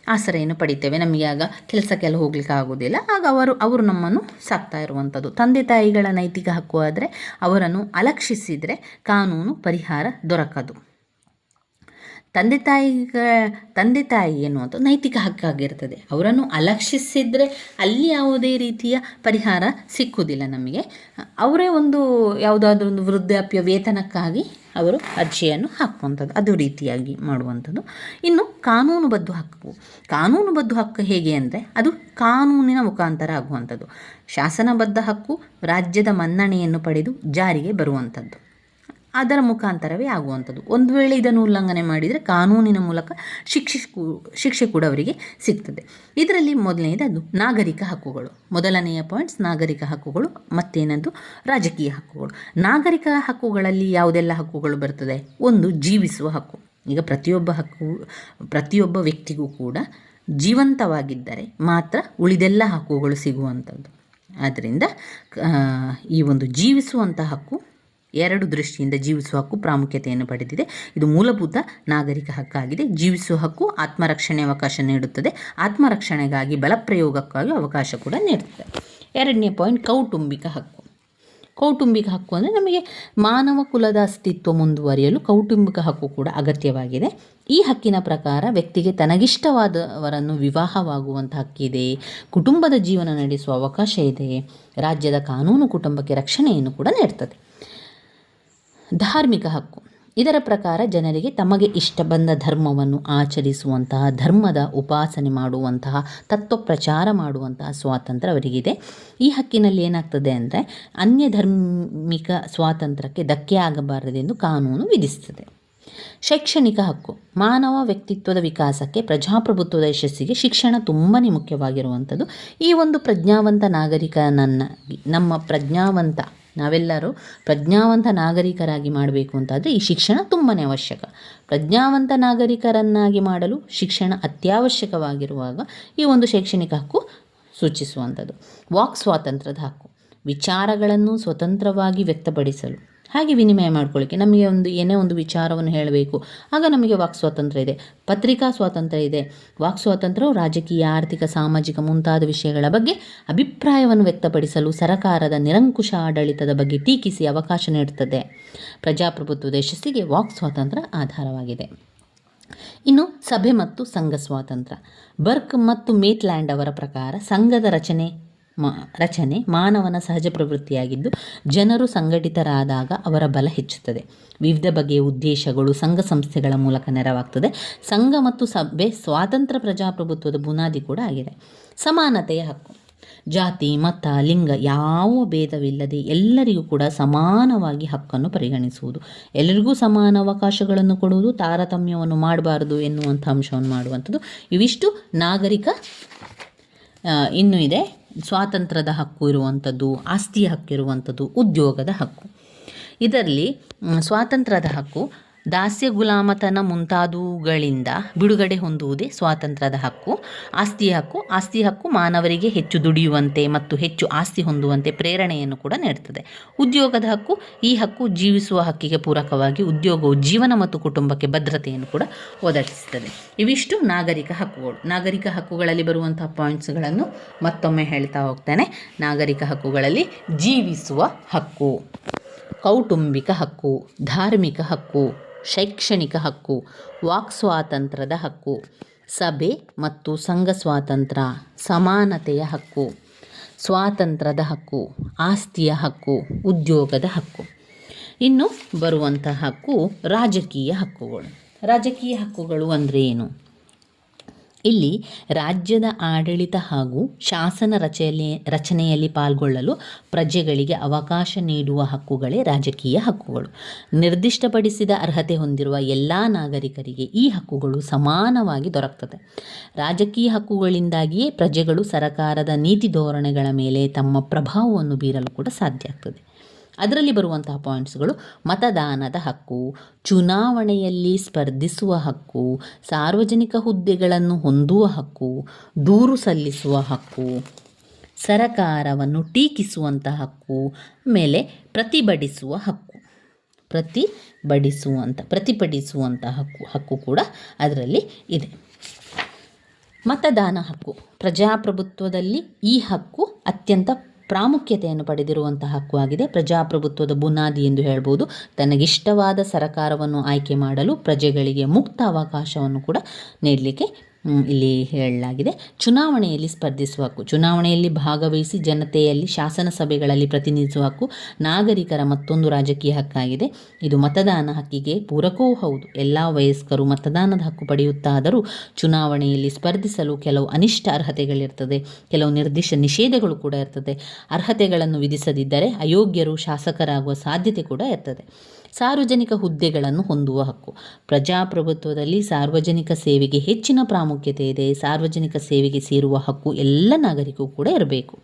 ಆಸರೆಯನ್ನು ಪಡಿತೇವೆ. ನಮಗೆ ಆಗ ಕೆಲಸಕ್ಕೆಲ್ಲ ಹೋಗ್ಲಿಕ್ಕೆ ಆಗೋದಿಲ್ಲ. ಆಗ ಅವರು ಅವರು ನಮ್ಮನ್ನು ಸಾಕ್ತಾ ಇರುವಂಥದ್ದು. ತಂದೆ ತಾಯಿಗಳ ನೈತಿಕ ಹಕ್ಕು ಆದರೆ ಅವರನ್ನು ಅಲಕ್ಷಿಸಿದರೆ ಕಾನೂನು ಪರಿಹಾರ ದೊರಕದು. ತಂದೆ ತಾಯಿಗ ತಂದೆ ತಾಯಿ ಎನ್ನುವಂಥ ನೈತಿಕ ಹಕ್ಕಾಗಿರ್ತದೆ ಅವರನ್ನು ಅಲಕ್ಷಿಸಿದರೆ ಅಲ್ಲಿ ಯಾವುದೇ ರೀತಿಯ ಪರಿಹಾರ ಸಿಕ್ಕುವುದಿಲ್ಲ ನಮಗೆ. ಅವರೇ ಒಂದು ಯಾವುದಾದ್ರೂ ಒಂದು ವೃದ್ಧಾಪ್ಯ ವೇತನಕ್ಕಾಗಿ ಅವರು ಅರ್ಜಿಯನ್ನು ಹಾಕುವಂಥದ್ದು, ಅದು ರೀತಿಯಾಗಿ ಮಾಡುವಂಥದ್ದು. ಇನ್ನು ಕಾನೂನುಬದ್ಧ ಹಕ್ಕು. ಕಾನೂನುಬದ್ಧ ಹಕ್ಕು ಹೇಗೆ ಅಂದರೆ, ಅದು ಕಾನೂನಿನ ಮುಖಾಂತರ ಆಗುವಂಥದ್ದು. ಶಾಸನಬದ್ಧ ಹಕ್ಕು, ರಾಜ್ಯದ ಮನ್ನಣೆಯನ್ನು ಪಡೆದು ಜಾರಿಗೆ ಬರುವಂಥದ್ದು. ಅದರ ಮುಖಾಂತರವೇ ಆಗುವಂಥದ್ದು. ಒಂದು ವೇಳೆ ಇದನ್ನು ಉಲ್ಲಂಘನೆ ಮಾಡಿದರೆ ಕಾನೂನಿನ ಮೂಲಕ ಶಿಕ್ಷೆ ಶಿಕ್ಷೆ ಕೂಡ ಅವರಿಗೆ ಸಿಗ್ತದೆ. ಇದರಲ್ಲಿ ಮೊದಲನೆಯದು ನಾಗರಿಕ ಹಕ್ಕುಗಳು. ಮೊದಲನೆಯ ಪಾಯಿಂಟ್ಸ್ ನಾಗರಿಕ ಹಕ್ಕುಗಳು ಮತ್ತೇನದು ರಾಜಕೀಯ ಹಕ್ಕುಗಳು. ನಾಗರಿಕ ಹಕ್ಕುಗಳಲ್ಲಿ ಯಾವುದೆಲ್ಲ ಹಕ್ಕುಗಳು ಬರ್ತದೆ? ಒಂದು, ಜೀವಿಸುವ ಹಕ್ಕು. ಈಗ ಪ್ರತಿಯೊಬ್ಬ ಹಕ್ಕು, ಪ್ರತಿಯೊಬ್ಬ ವ್ಯಕ್ತಿಗೂ ಕೂಡ ಜೀವಂತವಾಗಿದ್ದರೆ ಮಾತ್ರ ಉಳಿದೆಲ್ಲ ಹಕ್ಕುಗಳು ಸಿಗುವಂಥದ್ದು. ಆದ್ದರಿಂದ ಈ ಒಂದು ಜೀವಿಸುವಂಥ ಹಕ್ಕು ಎರಡು ದೃಷ್ಟಿಯಿಂದ ಜೀವಿಸುವ ಹಕ್ಕು ಪ್ರಾಮುಖ್ಯತೆಯನ್ನು ಪಡೆದಿದೆ. ಇದು ಮೂಲಭೂತ ನಾಗರಿಕ ಹಕ್ಕಾಗಿದೆ. ಜೀವಿಸುವ ಹಕ್ಕು ಆತ್ಮರಕ್ಷಣೆ ಅವಕಾಶ ನೀಡುತ್ತದೆ. ಆತ್ಮರಕ್ಷಣೆಗಾಗಿ ಬಲಪ್ರಯೋಗಕ್ಕಾಗಿ ಅವಕಾಶ ಕೂಡ ನೀಡುತ್ತದೆ. ಎರಡನೇ ಪಾಯಿಂಟ್ ಕೌಟುಂಬಿಕ ಹಕ್ಕು. ಕೌಟುಂಬಿಕ ಹಕ್ಕು ಅಂದರೆ ನಮಗೆ ಮಾನವ ಕುಲದ ಅಸ್ತಿತ್ವ ಮುಂದುವರಿಯಲು ಕೌಟುಂಬಿಕ ಹಕ್ಕು ಕೂಡ ಅಗತ್ಯವಾಗಿದೆ. ಈ ಹಕ್ಕಿನ ಪ್ರಕಾರ ವ್ಯಕ್ತಿಗೆ ತನಗಿಷ್ಟವಾದವರನ್ನು ವಿವಾಹವಾಗುವಂಥ ಹಕ್ಕಿದೆ. ಕುಟುಂಬದ ಜೀವನ ನಡೆಸುವ ಅವಕಾಶ ಇದೆ. ರಾಜ್ಯದ ಕಾನೂನು ಕುಟುಂಬಕ್ಕೆ ರಕ್ಷಣೆಯನ್ನು ಕೂಡ ನೀಡ್ತದೆ. ಧಾರ್ಮಿಕ ಹಕ್ಕು. ಇದರ ಪ್ರಕಾರ ಜನರಿಗೆ ತಮಗೆ ಇಷ್ಟ ಬಂದ ಧರ್ಮವನ್ನು ಆಚರಿಸುವಂತಹ, ಧರ್ಮದ ಉಪಾಸನೆ ಮಾಡುವಂತಹ ತತ್ವ ಪ್ರಚಾರ ಮಾಡುವಂತಹ ಸ್ವಾತಂತ್ರ್ಯ ಅವರಿಗಿದೆ. ಈ ಹಕ್ಕಿನಲ್ಲಿ ಏನಾಗ್ತದೆ ಅಂದರೆ ಅನ್ಯ ಧರ್ಮಿಕ ಸ್ವಾತಂತ್ರ್ಯಕ್ಕೆ ಧಕ್ಕೆ ಆಗಬಾರದೆಂದು ಕಾನೂನು ವಿಧಿಸ್ತದೆ ಶೈಕ್ಷಣಿಕ ಹಕ್ಕು. ಮಾನವ ವ್ಯಕ್ತಿತ್ವದ ವಿಕಾಸಕ್ಕೆ ಪ್ರಜಾಪ್ರಭುತ್ವದ ಯಶಸ್ಸಿಗೆ ಶಿಕ್ಷಣ ತುಂಬಾ ಮುಖ್ಯವಾಗಿರುವಂಥದ್ದು. ಈ ಒಂದು ಪ್ರಜ್ಞಾವಂತ ನಾಗರಿಕನನ್ನಾಗಿ, ನಮ್ಮ ಪ್ರಜ್ಞಾವಂತ ನಾವೆಲ್ಲರೂ ಪ್ರಜ್ಞಾವಂತ ನಾಗರಿಕರಾಗಿ ಮಾಡಬೇಕು ಅಂತಾದರೆ ಈ ಶಿಕ್ಷಣ ತುಂಬಾ ಅವಶ್ಯಕ. ಪ್ರಜ್ಞಾವಂತ ನಾಗರಿಕರನ್ನಾಗಿ ಮಾಡಲು ಶಿಕ್ಷಣ ಅತ್ಯವಶ್ಯಕವಾಗಿರುವಾಗ ಈ ಒಂದು ಶೈಕ್ಷಣಿಕ ಹಕ್ಕು ಸೂಚಿಸುವಂಥದ್ದು. ವಾಕ್ ಸ್ವಾತಂತ್ರ್ಯದ ಹಕ್ಕು. ವಿಚಾರಗಳನ್ನು ಸ್ವತಂತ್ರವಾಗಿ ವ್ಯಕ್ತಪಡಿಸಲು. ಹಾಗೆ ವಿನಿಮಯ ಮಾಡ್ಕೊಳ್ಳಿಕ್ಕೆ ನಮಗೆ ಒಂದು ಏನೇ ಒಂದು ವಿಚಾರವನ್ನು ಹೇಳಬೇಕು, ಆಗ ನಮಗೆ ವಾಕ್ ಸ್ವಾತಂತ್ರ್ಯ ಇದೆ. ಪತ್ರಿಕಾ ಸ್ವಾತಂತ್ರ್ಯ ಇದೆ. ವಾಕ್ ಸ್ವಾತಂತ್ರ್ಯವು ರಾಜಕೀಯ, ಆರ್ಥಿಕ, ಸಾಮಾಜಿಕ ಮುಂತಾದ ವಿಷಯಗಳ ಬಗ್ಗೆ ಅಭಿಪ್ರಾಯವನ್ನು ವ್ಯಕ್ತಪಡಿಸಲು ಸರಕಾರದ ನಿರಂಕುಶ ಆಡಳಿತದ ಬಗ್ಗೆ ಟೀಕಿಸಿ ಅವಕಾಶ ನೀಡುತ್ತದೆ. ಪ್ರಜಾಪ್ರಭುತ್ವದ ಯಶಸ್ಸಿಗೆ ವಾಕ್ ಸ್ವಾತಂತ್ರ್ಯ ಆಧಾರವಾಗಿದೆ. ಇನ್ನು ಸಭೆ ಮತ್ತು ಸಂಘ ಸ್ವಾತಂತ್ರ್ಯ. ಬರ್ಕ್ ಮತ್ತು ಮೇಟ್ಲ್ಯಾಂಡ್ ಅವರ ಪ್ರಕಾರ ಸಂಘದ ರಚನೆ ಮ, ರಚನೆ ಮಾನವನ ಸಹಜ ಪ್ರವೃತ್ತಿಯಾಗಿದ್ದು ಜನರು ಸಂಘಟಿತರಾದಾಗ ಅವರ ಬಲ ಹೆಚ್ಚುತ್ತದೆ. ವಿವಿಧ ಬಗೆಯ ಉದ್ದೇಶಗಳು ಸಂಘ ಸಂಸ್ಥೆಗಳ ಮೂಲಕ ನೆರವಾಗ್ತದೆ. ಸಂಘ ಮತ್ತು ಸಭೆ ಸ್ವಾತಂತ್ರ್ಯ ಪ್ರಜಾಪ್ರಭುತ್ವದ ಬುನಾದಿ ಕೂಡ ಆಗಿದೆ. ಸಮಾನತೆಯ ಹಕ್ಕು. ಜಾತಿ, ಮತ, ಲಿಂಗ ಯಾವ ಭೇದವಿಲ್ಲದೆ ಎಲ್ಲರಿಗೂ ಕೂಡ ಸಮಾನವಾಗಿ ಹಕ್ಕನ್ನು ಪರಿಗಣಿಸುವುದು. ಎಲ್ಲರಿಗೂ ಸಮಾನ ಅವಕಾಶಗಳನ್ನು ಕೊಡುವುದು, ತಾರತಮ್ಯವನ್ನು ಮಾಡಬಾರದು ಎನ್ನುವಂಥ ಅಂಶವನ್ನು ಮಾಡುವಂಥದ್ದು. ಇವಿಷ್ಟು ನಾಗರಿಕ ಇನ್ನೂ ಇದೆ. ಸ್ವಾತಂತ್ರ್ಯದ ಹಕ್ಕು ಇರುವಂಥದ್ದು ಆಸ್ತಿಯ ಹಕ್ಕು ಇರುವಂಥದ್ದು ಉದ್ಯೋಗದ ಹಕ್ಕು. ಇದರಲ್ಲಿ ಸ್ವಾತಂತ್ರ್ಯದ ಹಕ್ಕು ದಾಸ್ಯ ಗುಲಾಮತನ ಮುಂತಾದವುಗಳಿಂದ ಬಿಡುಗಡೆ ಹೊಂದುವುದೇ ಸ್ವಾತಂತ್ರ್ಯದ ಹಕ್ಕು. ಆಸ್ತಿ ಹಕ್ಕು ಆಸ್ತಿ ಹಕ್ಕು ಮಾನವರಿಗೆ ಹೆಚ್ಚು ದುಡಿಯುವಂತೆ ಮತ್ತು ಹೆಚ್ಚು ಆಸ್ತಿ ಹೊಂದುವಂತೆ ಪ್ರೇರಣೆಯನ್ನು ಕೂಡ ನೀಡುತ್ತದೆ. ಉದ್ಯೋಗದ ಹಕ್ಕು, ಈ ಹಕ್ಕು ಜೀವಿಸುವ ಹಕ್ಕಿಗೆ ಪೂರಕವಾಗಿ ಉದ್ಯೋಗವು ಜೀವನ ಮತ್ತು ಕುಟುಂಬಕ್ಕೆ ಭದ್ರತೆಯನ್ನು ಕೂಡ ಒದಗಿಸುತ್ತದೆ. ಇವಿಷ್ಟು ನಾಗರಿಕ ಹಕ್ಕುಗಳು. ನಾಗರಿಕ ಹಕ್ಕುಗಳಲ್ಲಿ ಬರುವಂತಹ ಪಾಯಿಂಟ್ಸ್ಗಳನ್ನು ಮತ್ತೊಮ್ಮೆ ಹೇಳ್ತಾ ಹೋಗ್ತೇನೆ. ನಾಗರಿಕ ಹಕ್ಕುಗಳಲ್ಲಿ ಜೀವಿಸುವ ಹಕ್ಕು. ಕೌಟುಂಬಿಕ ಹಕ್ಕು, ಧಾರ್ಮಿಕ ಹಕ್ಕು. ಶೈಕ್ಷಣಿಕ ಹಕ್ಕು, ವಾಕ್ ಸ್ವಾತಂತ್ರ್ಯದ ಹಕ್ಕು, ಸಭೆ ಮತ್ತು ಸಂಘ ಸ್ವಾತಂತ್ರ್ಯ, ಸಮಾನತೆಯ ಹಕ್ಕು, ಸ್ವಾತಂತ್ರ್ಯದ ಹಕ್ಕು, ಆಸ್ತಿಯ ಹಕ್ಕು, ಉದ್ಯೋಗದ ಹಕ್ಕು. ಇನ್ನು ಬರುವಂತಹ ಹಕ್ಕು ರಾಜಕೀಯ ಹಕ್ಕುಗಳು. ರಾಜಕೀಯ ಹಕ್ಕುಗಳು ಅಂದರೆ ಏನು? ಇಲ್ಲಿ ರಾಜ್ಯದ ಆಡಳಿತ ಹಾಗೂ ಶಾಸನ ರಚನೆ ರಚನೆಯಲ್ಲಿ ಪಾಲ್ಗೊಳ್ಳಲು ಪ್ರಜೆಗಳಿಗೆ ಅವಕಾಶ ನೀಡುವ ಹಕ್ಕುಗಳೇ ರಾಜಕೀಯ ಹಕ್ಕುಗಳು. ನಿರ್ದಿಷ್ಟಪಡಿಸಿದ ಅರ್ಹತೆ ಹೊಂದಿರುವ ಎಲ್ಲ ನಾಗರಿಕರಿಗೆ ಈ ಹಕ್ಕುಗಳು ಸಮಾನವಾಗಿ ದೊರಕ್ತದೆ. ರಾಜಕೀಯ ಹಕ್ಕುಗಳಿಂದಾಗಿಯೇ ಪ್ರಜೆಗಳು ಸರಕಾರದ ನೀತಿ ಧೋರಣೆಗಳ ಮೇಲೆ ತಮ್ಮ ಪ್ರಭಾವವನ್ನು ಬೀರಲು ಕೂಡ ಸಾಧ್ಯ ಆಗ್ತದೆ. ಅದರಲ್ಲಿ ಬರುವಂತಹ ಪಾಯಿಂಟ್ಸ್ಗಳು ಮತದಾನದ ಹಕ್ಕು, ಚುನಾವಣೆಯಲ್ಲಿ ಸ್ಪರ್ಧಿಸುವ ಹಕ್ಕು, ಸಾರ್ವಜನಿಕ ಹುದ್ದೆಗಳನ್ನು ಹೊಂದುವ ಹಕ್ಕು, ದೂರು ಸಲ್ಲಿಸುವ ಹಕ್ಕು, ಸರಕಾರವನ್ನು ಟೀಕಿಸುವಂತಹ ಹಕ್ಕು ಆಮೇಲೆ ಪ್ರತಿಭಟಿಸುವ ಹಕ್ಕು. ಪ್ರತಿಭಟಿಸುವಂಥ ಪ್ರತಿಭಟಿಸುವಂಥ ಹಕ್ಕು ಹಕ್ಕು ಕೂಡ ಅದರಲ್ಲಿ ಇದೆ. ಮತದಾನ ಹಕ್ಕು. ಪ್ರಜಾಪ್ರಭುತ್ವದಲ್ಲಿ ಈ ಹಕ್ಕು ಅತ್ಯಂತ ಪ್ರಾಮುಖ್ಯತೆಯನ್ನು ಪಡೆದಿರುವಂತಹ ಹಕ್ಕು ಆಗಿದೆ. ಪ್ರಜಾಪ್ರಭುತ್ವದ ಬುನಾದಿ ಎಂದು ಹೇಳ್ಬೋದು. ತನಗಿಷ್ಟವಾದ ಸರಕಾರವನ್ನು ಆಯ್ಕೆ ಮಾಡಲು ಪ್ರಜೆಗಳಿಗೆ ಮುಕ್ತ ಅವಕಾಶವನ್ನು ಕೂಡ ನೀಡಲಿಕ್ಕೆ ಇಲ್ಲಿ ಹೇಳಲಾಗಿದೆ. ಚುನಾವಣೆಯಲ್ಲಿ ಸ್ಪರ್ಧಿಸುವ ಹಕ್ಕು, ಚುನಾವಣೆಯಲ್ಲಿ ಭಾಗವಹಿಸಿ ಜನತೆಯಲ್ಲಿ ಶಾಸನ ಸಭೆಗಳಲ್ಲಿ ಪ್ರತಿನಿಧಿಸುವ ಹಕ್ಕು ನಾಗರಿಕರ ಮತ್ತೊಂದು ರಾಜಕೀಯ ಹಕ್ಕಾಗಿದೆ. ಇದು ಮತದಾನ ಹಕ್ಕಿಗೆ ಪೂರಕವೂ ಹೌದು. ಎಲ್ಲ ವಯಸ್ಕರು ಮತದಾನದ ಹಕ್ಕು ಪಡೆಯುತ್ತಾದರೂ ಚುನಾವಣೆಯಲ್ಲಿ ಸ್ಪರ್ಧಿಸಲು ಕೆಲವು ಅನಿಷ್ಟ ಅರ್ಹತೆಗಳಿರ್ತದೆ. ಕೆಲವು ನಿರ್ದಿಷ್ಟ ನಿಷೇಧಗಳು ಕೂಡ ಇರ್ತದೆ. ಅರ್ಹತೆಗಳನ್ನು ವಿಧಿಸದಿದ್ದರೆ ಅಯೋಗ್ಯರು ಶಾಸಕರಾಗುವ ಸಾಧ್ಯತೆ ಕೂಡ ಇರ್ತದೆ. ಸಾರ್ವಜನಿಕ ಹುದ್ದೆಗಳನ್ನು ಹೊಂದುವ ಹಕ್ಕು. ಪ್ರಜಾಪ್ರಭುತ್ವದಲ್ಲಿ ಸಾರ್ವಜನಿಕ ಸೇವೆಗೆ ಹೆಚ್ಚಿನ ಪ್ರಾಮುಖ್ಯತೆ ಇದೆ. ಸಾರ್ವಜನಿಕ ಸೇವೆಗೆ ಸೇರುವ ಹಕ್ಕು ಎಲ್ಲ ನಾಗರಿಕರು ಕೂಡ ಇರಬೇಕು.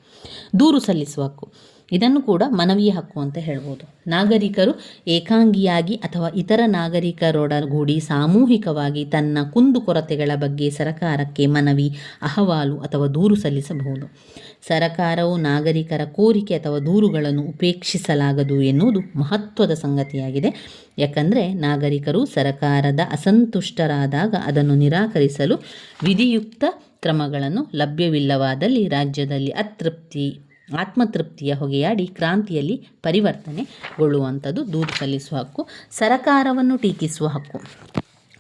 ದೂರು ಸಲ್ಲಿಸುವ ಹಕ್ಕು. ಇದನ್ನು ಕೂಡ ಮನವಿಯ ಹಕ್ಕು ಅಂತ ಹೇಳ್ಬೋದು. ನಾಗರಿಕರು ಏಕಾಂಗಿಯಾಗಿ ಅಥವಾ ಇತರ ನಾಗರಿಕರೊಡಗೂಡಿ ಸಾಮೂಹಿಕವಾಗಿ ತನ್ನ ಕುಂದುಕೊರತೆಗಳ ಬಗ್ಗೆ ಸರಕಾರಕ್ಕೆ ಮನವಿ, ಅಹವಾಲು ಅಥವಾ ದೂರು ಸಲ್ಲಿಸಬಹುದು. ಸರಕಾರವು ನಾಗರಿಕರ ಕೋರಿಕೆ ಅಥವಾ ದೂರುಗಳನ್ನು ಉಪೇಕ್ಷಿಸಲಾಗದು ಎನ್ನುವುದು ಮಹತ್ವದ ಸಂಗತಿಯಾಗಿದೆ. ಯಾಕಂದರೆ ನಾಗರಿಕರು ಸರಕಾರದ ಅಸಂತುಷ್ಟರಾದಾಗ ಅದನ್ನು ನಿರಾಕರಿಸಲು ವಿಧಿಯುಕ್ತ ಕ್ರಮಗಳನ್ನು ಲಭ್ಯವಿಲ್ಲವಾದಲ್ಲಿ ರಾಜ್ಯದಲ್ಲಿ ಅತೃಪ್ತಿ ಆತ್ಮತೃಪ್ತಿಯ ಹೊಗೆಯಾಡಿ ಕ್ರಾಂತಿಯಲ್ಲಿ ಪರಿವರ್ತನೆಗೊಳ್ಳುವಂಥದ್ದು ದೂರು ಸಲ್ಲಿಸುವ ಹಕ್ಕು, ಸರಕಾರವನ್ನು ಟೀಕಿಸುವ ಹಕ್ಕು.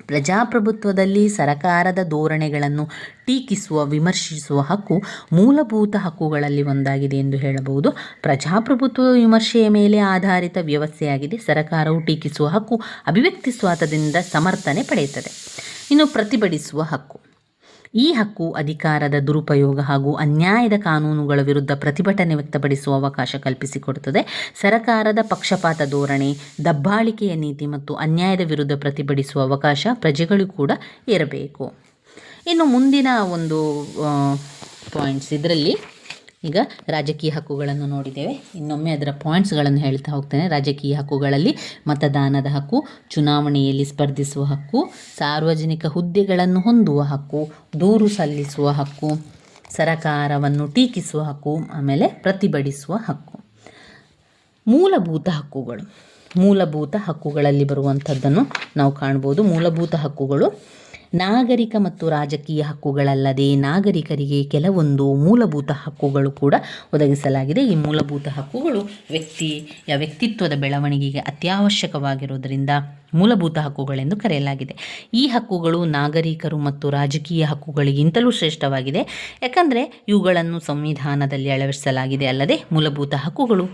ಪ್ರಜಾಪ್ರಭುತ್ವದಲ್ಲಿ ಸರಕಾರದ ಧೋರಣೆಗಳನ್ನು ಟೀಕಿಸುವ, ವಿಮರ್ಶಿಸುವ ಹಕ್ಕು ಮೂಲಭೂತ ಹಕ್ಕುಗಳಲ್ಲಿ ಒಂದಾಗಿದೆ ಎಂದು ಹೇಳಬಹುದು. ಪ್ರಜಾಪ್ರಭುತ್ವ ವಿಮರ್ಶೆಯ ಮೇಲೆ ಆಧಾರಿತ ವ್ಯವಸ್ಥೆಯಾಗಿದೆ. ಸರಕಾರವು ಟೀಕಿಸುವ ಹಕ್ಕು ಅಭಿವ್ಯಕ್ತಿ ಸ್ವಾತಂತ್ರ್ಯದಿಂದ ಸಮರ್ಥನೆ ಪಡೆಯುತ್ತದೆ. ಇನ್ನು ಪ್ರತಿಭಟಿಸುವ ಹಕ್ಕು. ಈ ಹಕ್ಕು ಅಧಿಕಾರದ ದುರುಪಯೋಗ ಹಾಗೂ ಅನ್ಯಾಯದ ಕಾನೂನುಗಳ ವಿರುದ್ಧ ಪ್ರತಿಭಟನೆ ವ್ಯಕ್ತಪಡಿಸುವ ಅವಕಾಶ ಕಲ್ಪಿಸಿಕೊಡುತ್ತದೆ. ಸರಕಾರದ ಪಕ್ಷಪಾತ ಧೋರಣೆ, ದಬ್ಬಾಳಿಕೆಯ ನೀತಿ ಮತ್ತು ಅನ್ಯಾಯದ ವಿರುದ್ಧ ಪ್ರತಿಭಟಿಸುವ ಅವಕಾಶ ಪ್ರಜೆಗಳು ಕೂಡ ಇರಬೇಕು ಇನ್ನು ಮುಂದಿನ ಒಂದು ಪಾಯಿಂಟ್ಸ್ ಇದರಲ್ಲಿ ಈಗ ರಾಜಕೀಯ ಹಕ್ಕುಗಳನ್ನು ನೋಡಿದ್ದೇವೆ. ಇನ್ನೊಮ್ಮೆ ಅದರ ಪಾಯಿಂಟ್ಸ್ಗಳನ್ನು ಹೇಳ್ತಾ ಹೋಗ್ತೇನೆ. ರಾಜಕೀಯ ಹಕ್ಕುಗಳಲ್ಲಿ ಮತದಾನದ ಹಕ್ಕು, ಚುನಾವಣೆಯಲ್ಲಿ ಸ್ಪರ್ಧಿಸುವ ಹಕ್ಕು, ಸಾರ್ವಜನಿಕ ಹುದ್ದೆಗಳನ್ನು ಹೊಂದುವ ಹಕ್ಕು, ದೂರು ಸಲ್ಲಿಸುವ ಹಕ್ಕು, ಸರಕಾರವನ್ನು ಟೀಕಿಸುವ ಹಕ್ಕು, ಆಮೇಲೆ ಪ್ರತಿಭಟಿಸುವ ಹಕ್ಕು. ಮೂಲಭೂತ ಹಕ್ಕುಗಳು. ಮೂಲಭೂತ ಹಕ್ಕುಗಳಲ್ಲಿ ಬರುವಂಥದ್ದನ್ನು ನಾವು ಕಾಣ್ಬೋದು. ಮೂಲಭೂತ ಹಕ್ಕುಗಳು ನಾಗರಿಕ ಮತ್ತು ರಾಜಕೀಯ ಹಕ್ಕುಗಳಲ್ಲದೆ ನಾಗರಿಕರಿಗೆ ಕೆಲವೊಂದು ಮೂಲಭೂತ ಹಕ್ಕುಗಳು ಕೂಡ ಒದಗಿಸಲಾಗಿದೆ. ಈ ಮೂಲಭೂತ ಹಕ್ಕುಗಳು ವ್ಯಕ್ತಿಯ ವ್ಯಕ್ತಿತ್ವದ ಬೆಳವಣಿಗೆಗೆ ಅತ್ಯವಶ್ಯಕವಾಗಿರುವುದರಿಂದ ಮೂಲಭೂತ ಹಕ್ಕುಗಳೆಂದು ಕರೆಯಲಾಗಿದೆ. ಈ ಹಕ್ಕುಗಳು ನಾಗರಿಕರು ಮತ್ತು ರಾಜಕೀಯ ಹಕ್ಕುಗಳಿಗಿಂತಲೂ ಶ್ರೇಷ್ಠವಾಗಿದೆ. ಯಾಕಂದರೆ ಇವುಗಳನ್ನು ಸಂವಿಧಾನದಲ್ಲಿ ಅಳವಡಿಸಲಾಗಿದೆ ಅಲ್ಲದೆ ಮೂಲಭೂತ ಹಕ್ಕುಗಳು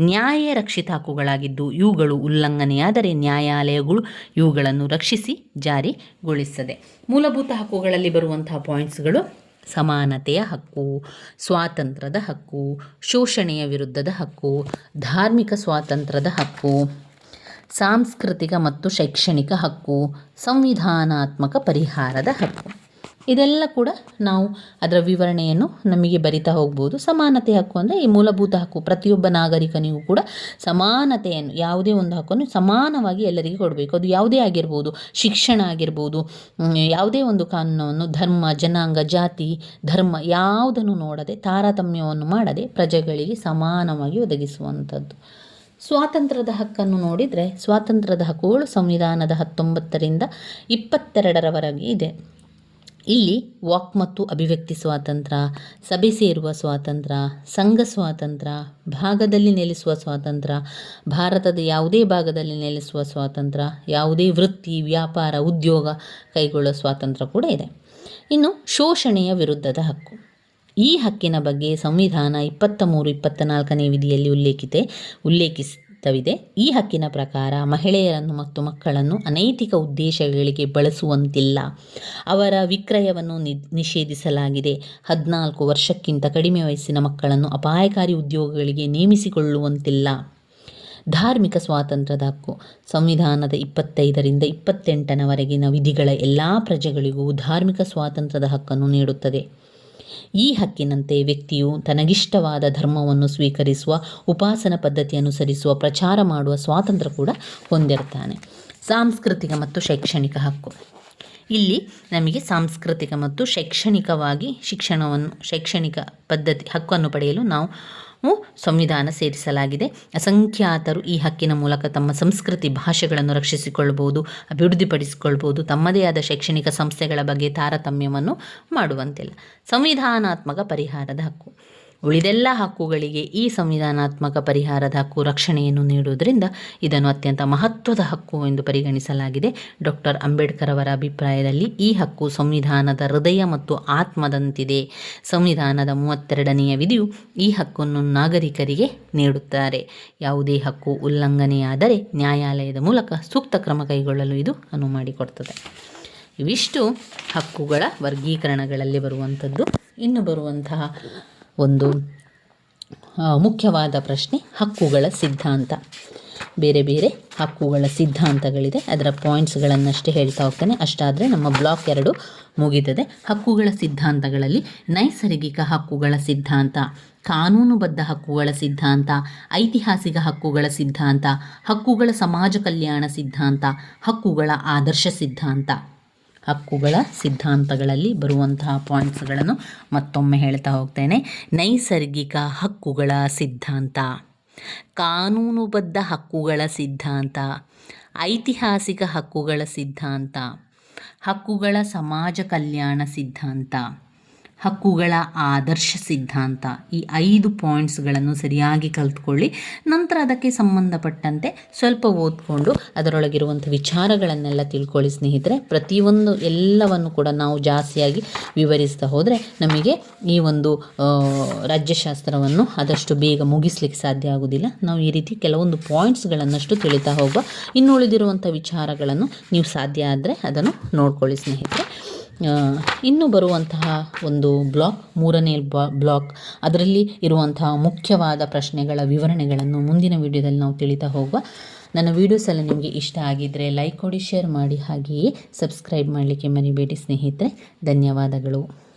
ನ್ಯಾಯ ರಕ್ಷಿತ ಹಕ್ಕುಗಳಾಗಿದ್ದು ಇವುಗಳು ಉಲ್ಲಂಘನೆಯಾದರೆ ನ್ಯಾಯಾಲಯಗಳು ಇವುಗಳನ್ನು ರಕ್ಷಿಸಿ ಜಾರಿಗೊಳಿಸುತ್ತದೆ ಮೂಲಭೂತ ಹಕ್ಕುಗಳಲ್ಲಿ ಬರುವಂತಹ ಪಾಯಿಂಟ್ಸ್ಗಳು ಸಮಾನತೆಯ ಹಕ್ಕು, ಸ್ವಾತಂತ್ರ್ಯದ ಹಕ್ಕು, ಶೋಷಣೆಯ ವಿರುದ್ಧದ ಹಕ್ಕು, ಧಾರ್ಮಿಕ ಸ್ವಾತಂತ್ರ್ಯದ ಹಕ್ಕು ಸಾಂಸ್ಕೃತಿಕ ಮತ್ತು ಶೈಕ್ಷಣಿಕ ಹಕ್ಕು, ಸಂವಿಧಾನಾತ್ಮಕ ಪರಿಹಾರದ ಹಕ್ಕು. ಇದೆಲ್ಲ ಕೂಡ ನಾವು ಅದರ ವಿವರಣೆಯನ್ನು ನಮಗೆ ಬರಿತಾ ಹೋಗ್ಬೋದು. ಸಮಾನತೆ ಹಕ್ಕು ಅಂದರೆ ಈ ಮೂಲಭೂತ ಹಕ್ಕು. ಪ್ರತಿಯೊಬ್ಬ ನಾಗರಿಕನಿಗೂ ಕೂಡ ಸಮಾನತೆಯನ್ನು, ಯಾವುದೇ ಒಂದು ಹಕ್ಕನ್ನು ಸಮಾನವಾಗಿ ಎಲ್ಲರಿಗೂ ಕೊಡಬೇಕು. ಅದು ಯಾವುದೇ ಆಗಿರ್ಬೋದು, ಶಿಕ್ಷಣ ಆಗಿರ್ಬೋದು ಯಾವುದೇ ಒಂದು ಕಾನೂನನ್ನು, ಧರ್ಮ, ಜನಾಂಗ, ಜಾತಿ, ಧರ್ಮ ಯಾವುದನ್ನು ನೋಡದೆ ತಾರತಮ್ಯವನ್ನು ಮಾಡದೆ ಪ್ರಜೆಗಳಿಗೆ ಸಮಾನವಾಗಿ ಒದಗಿಸುವಂಥದ್ದು. ಸ್ವಾತಂತ್ರ್ಯದ ಹಕ್ಕನ್ನು ನೋಡಿದರೆ ಸ್ವಾತಂತ್ರ್ಯದ ಹಕ್ಕುಗಳು ಸಂವಿಧಾನದ ಹತ್ತೊಂಬತ್ತರಿಂದ ಇಪ್ಪತ್ತೆರಡರವರೆಗೆ ಇದೆ. ಇಲ್ಲಿ ವಾಕ್ ಮತ್ತು ಅಭಿವ್ಯಕ್ತಿ ಸ್ವಾತಂತ್ರ್ಯ, ಸಭೆ ಸೇರುವ ಸ್ವಾತಂತ್ರ್ಯ, ಸಂಘ ಸ್ವಾತಂತ್ರ್ಯ, ಭಾಗದಲ್ಲಿ ನೆಲೆಸುವ ಸ್ವಾತಂತ್ರ್ಯ, ಭಾರತದ ಯಾವುದೇ ಭಾಗದಲ್ಲಿ ನೆಲೆಸುವ ಸ್ವಾತಂತ್ರ್ಯ, ಯಾವುದೇ ವೃತ್ತಿ, ವ್ಯಾಪಾರ, ಉದ್ಯೋಗ ಕೈಗೊಳ್ಳುವ ಸ್ವಾತಂತ್ರ್ಯ ಕೂಡ ಇದೆ. ಇನ್ನು ಶೋಷಣೆಯ ವಿರುದ್ಧದ ಹಕ್ಕು. ಈ ಹಕ್ಕಿನ ಬಗ್ಗೆ ಸಂವಿಧಾನ ಇಪ್ಪತ್ತ ಮೂರು ಇಪ್ಪತ್ತ ನಾಲ್ಕನೇ ವಿಧಿಯಲ್ಲಿ ಉಲ್ಲೇಖಿತೆ ಉಲ್ಲೇಖಿಸುತ್ತವಿದೆ ಈ ಹಕ್ಕಿನ ಪ್ರಕಾರ ಮಹಿಳೆಯರನ್ನು ಮತ್ತು ಮಕ್ಕಳನ್ನು ಅನೈತಿಕ ಉದ್ದೇಶಗಳಿಗೆ ಬಳಸುವಂತಿಲ್ಲ. ಅವರ ವಿಕ್ರಯವನ್ನು ನಿಷೇಧಿಸಲಾಗಿದೆ. ಹದಿನಾಲ್ಕು ವರ್ಷಕ್ಕಿಂತ ಕಡಿಮೆ ವಯಸ್ಸಿನ ಮಕ್ಕಳನ್ನು ಅಪಾಯಕಾರಿ ಉದ್ಯೋಗಗಳಿಗೆ ನೇಮಿಸಿಕೊಳ್ಳುವಂತಿಲ್ಲ. ಧಾರ್ಮಿಕ ಸ್ವಾತಂತ್ರ್ಯದ ಹಕ್ಕು. ಸಂವಿಧಾನದ ಇಪ್ಪತ್ತೈದರಿಂದ ಇಪ್ಪತ್ತೆಂಟನವರೆಗಿನ ವಿಧಿಗಳ ಎಲ್ಲ ಪ್ರಜೆಗಳಿಗೂ ಧಾರ್ಮಿಕ ಸ್ವಾತಂತ್ರ್ಯದ ಹಕ್ಕನ್ನು ನೀಡುತ್ತದೆ. ಈ ಹಕ್ಕಿನಂತೆ ವ್ಯಕ್ತಿಯು ತನಗಿಷ್ಟವಾದ ಧರ್ಮವನ್ನು ಸ್ವೀಕರಿಸುವ, ಉಪಾಸನ ಪದ್ಧತಿ ಅನುಸರಿಸುವ, ಪ್ರಚಾರ ಮಾಡುವ ಸ್ವಾತಂತ್ರ್ಯ ಕೂಡ ಹೊಂದಿರ್ತಾನೆ ಸಾಂಸ್ಕೃತಿಕ ಮತ್ತು ಶೈಕ್ಷಣಿಕ ಹಕ್ಕು. ಇಲ್ಲಿ ನಮಗೆ ಸಾಂಸ್ಕೃತಿಕ ಮತ್ತು ಶೈಕ್ಷಣಿಕವಾಗಿ ಶಿಕ್ಷಣವನ್ನು, ಶೈಕ್ಷಣಿಕ ಪದ್ಧತಿ, ಹಕ್ಕನ್ನು ಪಡೆಯಲು ನಾವು ಸಂವಿಧಾನ ಸೇರಿಸಲಾಗಿದೆ. ಅಸಂಖ್ಯಾತರು ಈ ಹಕ್ಕಿನ ಮೂಲಕ ತಮ್ಮ ಸಂಸ್ಕೃತಿ ಭಾಷೆಗಳನ್ನು ರಕ್ಷಿಸಿಕೊಳ್ಳಬಹುದು ಅಭಿವೃದ್ಧಿಪಡಿಸಿಕೊಳ್ಬಹುದು ತಮ್ಮದೇ ಆದ ಶೈಕ್ಷಣಿಕ ಸಂಸ್ಥೆಗಳ ಬಗ್ಗೆ ತಾರತಮ್ಯವನ್ನು ಮಾಡುವಂತಿಲ್ಲ. ಸಂವಿಧಾನಾತ್ಮಕ ಪರಿಹಾರದ ಹಕ್ಕು. ಉಳಿದೆಲ್ಲ ಹಕ್ಕುಗಳಿಗೆ ಈ ಸಂವಿಧಾನಾತ್ಮಕ ಪರಿಹಾರದ ಹಕ್ಕು ರಕ್ಷಣೆಯನ್ನು ನೀಡುವುದರಿಂದ ಇದನ್ನು ಅತ್ಯಂತ ಮಹತ್ವದ ಹಕ್ಕು ಎಂದು ಪರಿಗಣಿಸಲಾಗಿದೆ. ಡಾಕ್ಟರ್ ಅಂಬೇಡ್ಕರ್ ಅವರ ಅಭಿಪ್ರಾಯದಲ್ಲಿ ಈ ಹಕ್ಕು ಸಂವಿಧಾನದ ಹೃದಯ ಮತ್ತು ಆತ್ಮದಂತಿದೆ. ಸಂವಿಧಾನದ ಮೂವತ್ತೆರಡನೆಯ ವಿಧಿಯು ಈ ಹಕ್ಕನ್ನು ನಾಗರಿಕರಿಗೆ ನೀಡುತ್ತಾರೆ. ಯಾವುದೇ ಹಕ್ಕು ಉಲ್ಲಂಘನೆಯಾದರೆ ನ್ಯಾಯಾಲಯದ ಮೂಲಕ ಸೂಕ್ತ ಕ್ರಮ ಕೈಗೊಳ್ಳಲು ಇದು ಅನುವು ಮಾಡಿಕೊಡ್ತದೆ ಇವಿಷ್ಟು ಹಕ್ಕುಗಳ ವರ್ಗೀಕರಣಗಳಲ್ಲಿ ಬರುವಂಥದ್ದು. ಇನ್ನು ಬರುವಂತಹ ಒಂದು ಮುಖ್ಯವಾದ ಪ್ರಶ್ನೆ, ಹಕ್ಕುಗಳ ಸಿದ್ಧಾಂತ. ಬೇರೆ ಬೇರೆ ಹಕ್ಕುಗಳ ಸಿದ್ಧಾಂತಗಳಿದೆ. ಅದರ ಪಾಯಿಂಟ್ಸ್ಗಳನ್ನಷ್ಟೇ ಹೇಳ್ತಾ ಹೋಗ್ತೇನೆ. ಅಷ್ಟಾದರೆ ನಮ್ಮ ಬ್ಲಾಕ್ ಎರಡು ಮುಗೀತದೆ. ಹಕ್ಕುಗಳ ಸಿದ್ಧಾಂತಗಳಲ್ಲಿ ನೈಸರ್ಗಿಕ ಹಕ್ಕುಗಳ ಸಿದ್ಧಾಂತ, ಕಾನೂನುಬದ್ಧ ಹಕ್ಕುಗಳ ಸಿದ್ಧಾಂತ, ಐತಿಹಾಸಿಕ ಹಕ್ಕುಗಳ ಸಿದ್ಧಾಂತ, ಹಕ್ಕುಗಳ ಸಮಾಜ ಕಲ್ಯಾಣ ಸಿದ್ಧಾಂತ, ಹಕ್ಕುಗಳ ಆದರ್ಶ ಸಿದ್ಧಾಂತ. ಹಕ್ಕುಗಳ ಸಿದ್ಧಾಂತಗಳಲ್ಲಿ ಬರುವಂತಹ ಪಾಯಿಂಟ್ಸ್ಗಳನ್ನು ಮತ್ತೊಮ್ಮೆ ಹೇಳ್ತಾ ಹೋಗ್ತೇನೆ. ನೈಸರ್ಗಿಕ ಹಕ್ಕುಗಳ ಸಿದ್ಧಾಂತ. ಕಾನೂನುಬದ್ಧ ಹಕ್ಕುಗಳ ಸಿದ್ಧಾಂತ. ಐತಿಹಾಸಿಕ ಹಕ್ಕುಗಳ ಸಿದ್ಧಾಂತ. ಹಕ್ಕುಗಳ ಸಮಾಜ ಕಲ್ಯಾಣ ಸಿದ್ಧಾಂತ. ಹಕ್ಕುಗಳ ಆದರ್ಶ ಸಿದ್ಧಾಂತ ಈ ಐದು ಪಾಯಿಂಟ್ಸ್ಗಳನ್ನು ಸರಿಯಾಗಿ ಕಲ್ತ್ಕೊಳ್ಳಿ. ನಂತರ ಅದಕ್ಕೆ ಸಂಬಂಧಪಟ್ಟಂತೆ ಸ್ವಲ್ಪ ಓದ್ಕೊಂಡು ಅದರೊಳಗಿರುವಂಥ ವಿಚಾರಗಳನ್ನೆಲ್ಲ ತಿಳ್ಕೊಳ್ಳಿ ಸ್ನೇಹಿತರೆ. ಪ್ರತಿಯೊಂದು ಎಲ್ಲವನ್ನು ಕೂಡ ನಾವು ಜಾಸ್ತಿಯಾಗಿ ವಿವರಿಸ್ತಾ ಹೋದರೆ ನಮಗೆ ಈ ಒಂದು ರಾಜ್ಯಶಾಸ್ತ್ರವನ್ನು ಆದಷ್ಟು ಬೇಗ ಮುಗಿಸ್ಲಿಕ್ಕೆ ಸಾಧ್ಯ ಆಗೋದಿಲ್ಲ. ನಾವು ಈ ರೀತಿ ಕೆಲವೊಂದು ಪಾಯಿಂಟ್ಸ್ಗಳನ್ನಷ್ಟು ತಿಳಿತಾ ಹೋಗುವ ಇನ್ನು ಉಳಿದಿರುವಂಥ ವಿಚಾರಗಳನ್ನು ನೀವು ಸಾಧ್ಯ ಆದರೆ ಅದನ್ನು ನೋಡ್ಕೊಳ್ಳಿ ಸ್ನೇಹಿತರೆ. ಇನ್ನು ಬರುವಂತಹ ಒಂದು ಬ್ಲಾಕ್, ಮೂರನೇ ಬ್ಲಾ- ಬ್ಲಾಕ್. ಅದರಲ್ಲಿ ಇರುವಂತಹ ಮುಖ್ಯವಾದ ಪ್ರಶ್ನೆಗಳ ವಿವರಣೆಗಳನ್ನು ಮುಂದಿನ ವಿಡಿಯೋದಲ್ಲಿ ನಾವು ತಿಳಿತಾ ಹೋಗುವ ನನ್ನ ವಿಡಿಯೋಸ್ ಎಲ್ಲ ನಿಮಗೆ ಇಷ್ಟ ಆಗಿದ್ದರೆ ಲೈಕ್ ಕೊಡಿ ಶೇರ್ ಮಾಡಿ, ಹಾಗೆಯೇ ಸಬ್ಸ್ಕ್ರೈಬ್ ಮಾಡಲಿಕ್ಕೆ ಮರಿಬೇಡಿ ಸ್ನೇಹಿತರೆ. ಧನ್ಯವಾದಗಳು.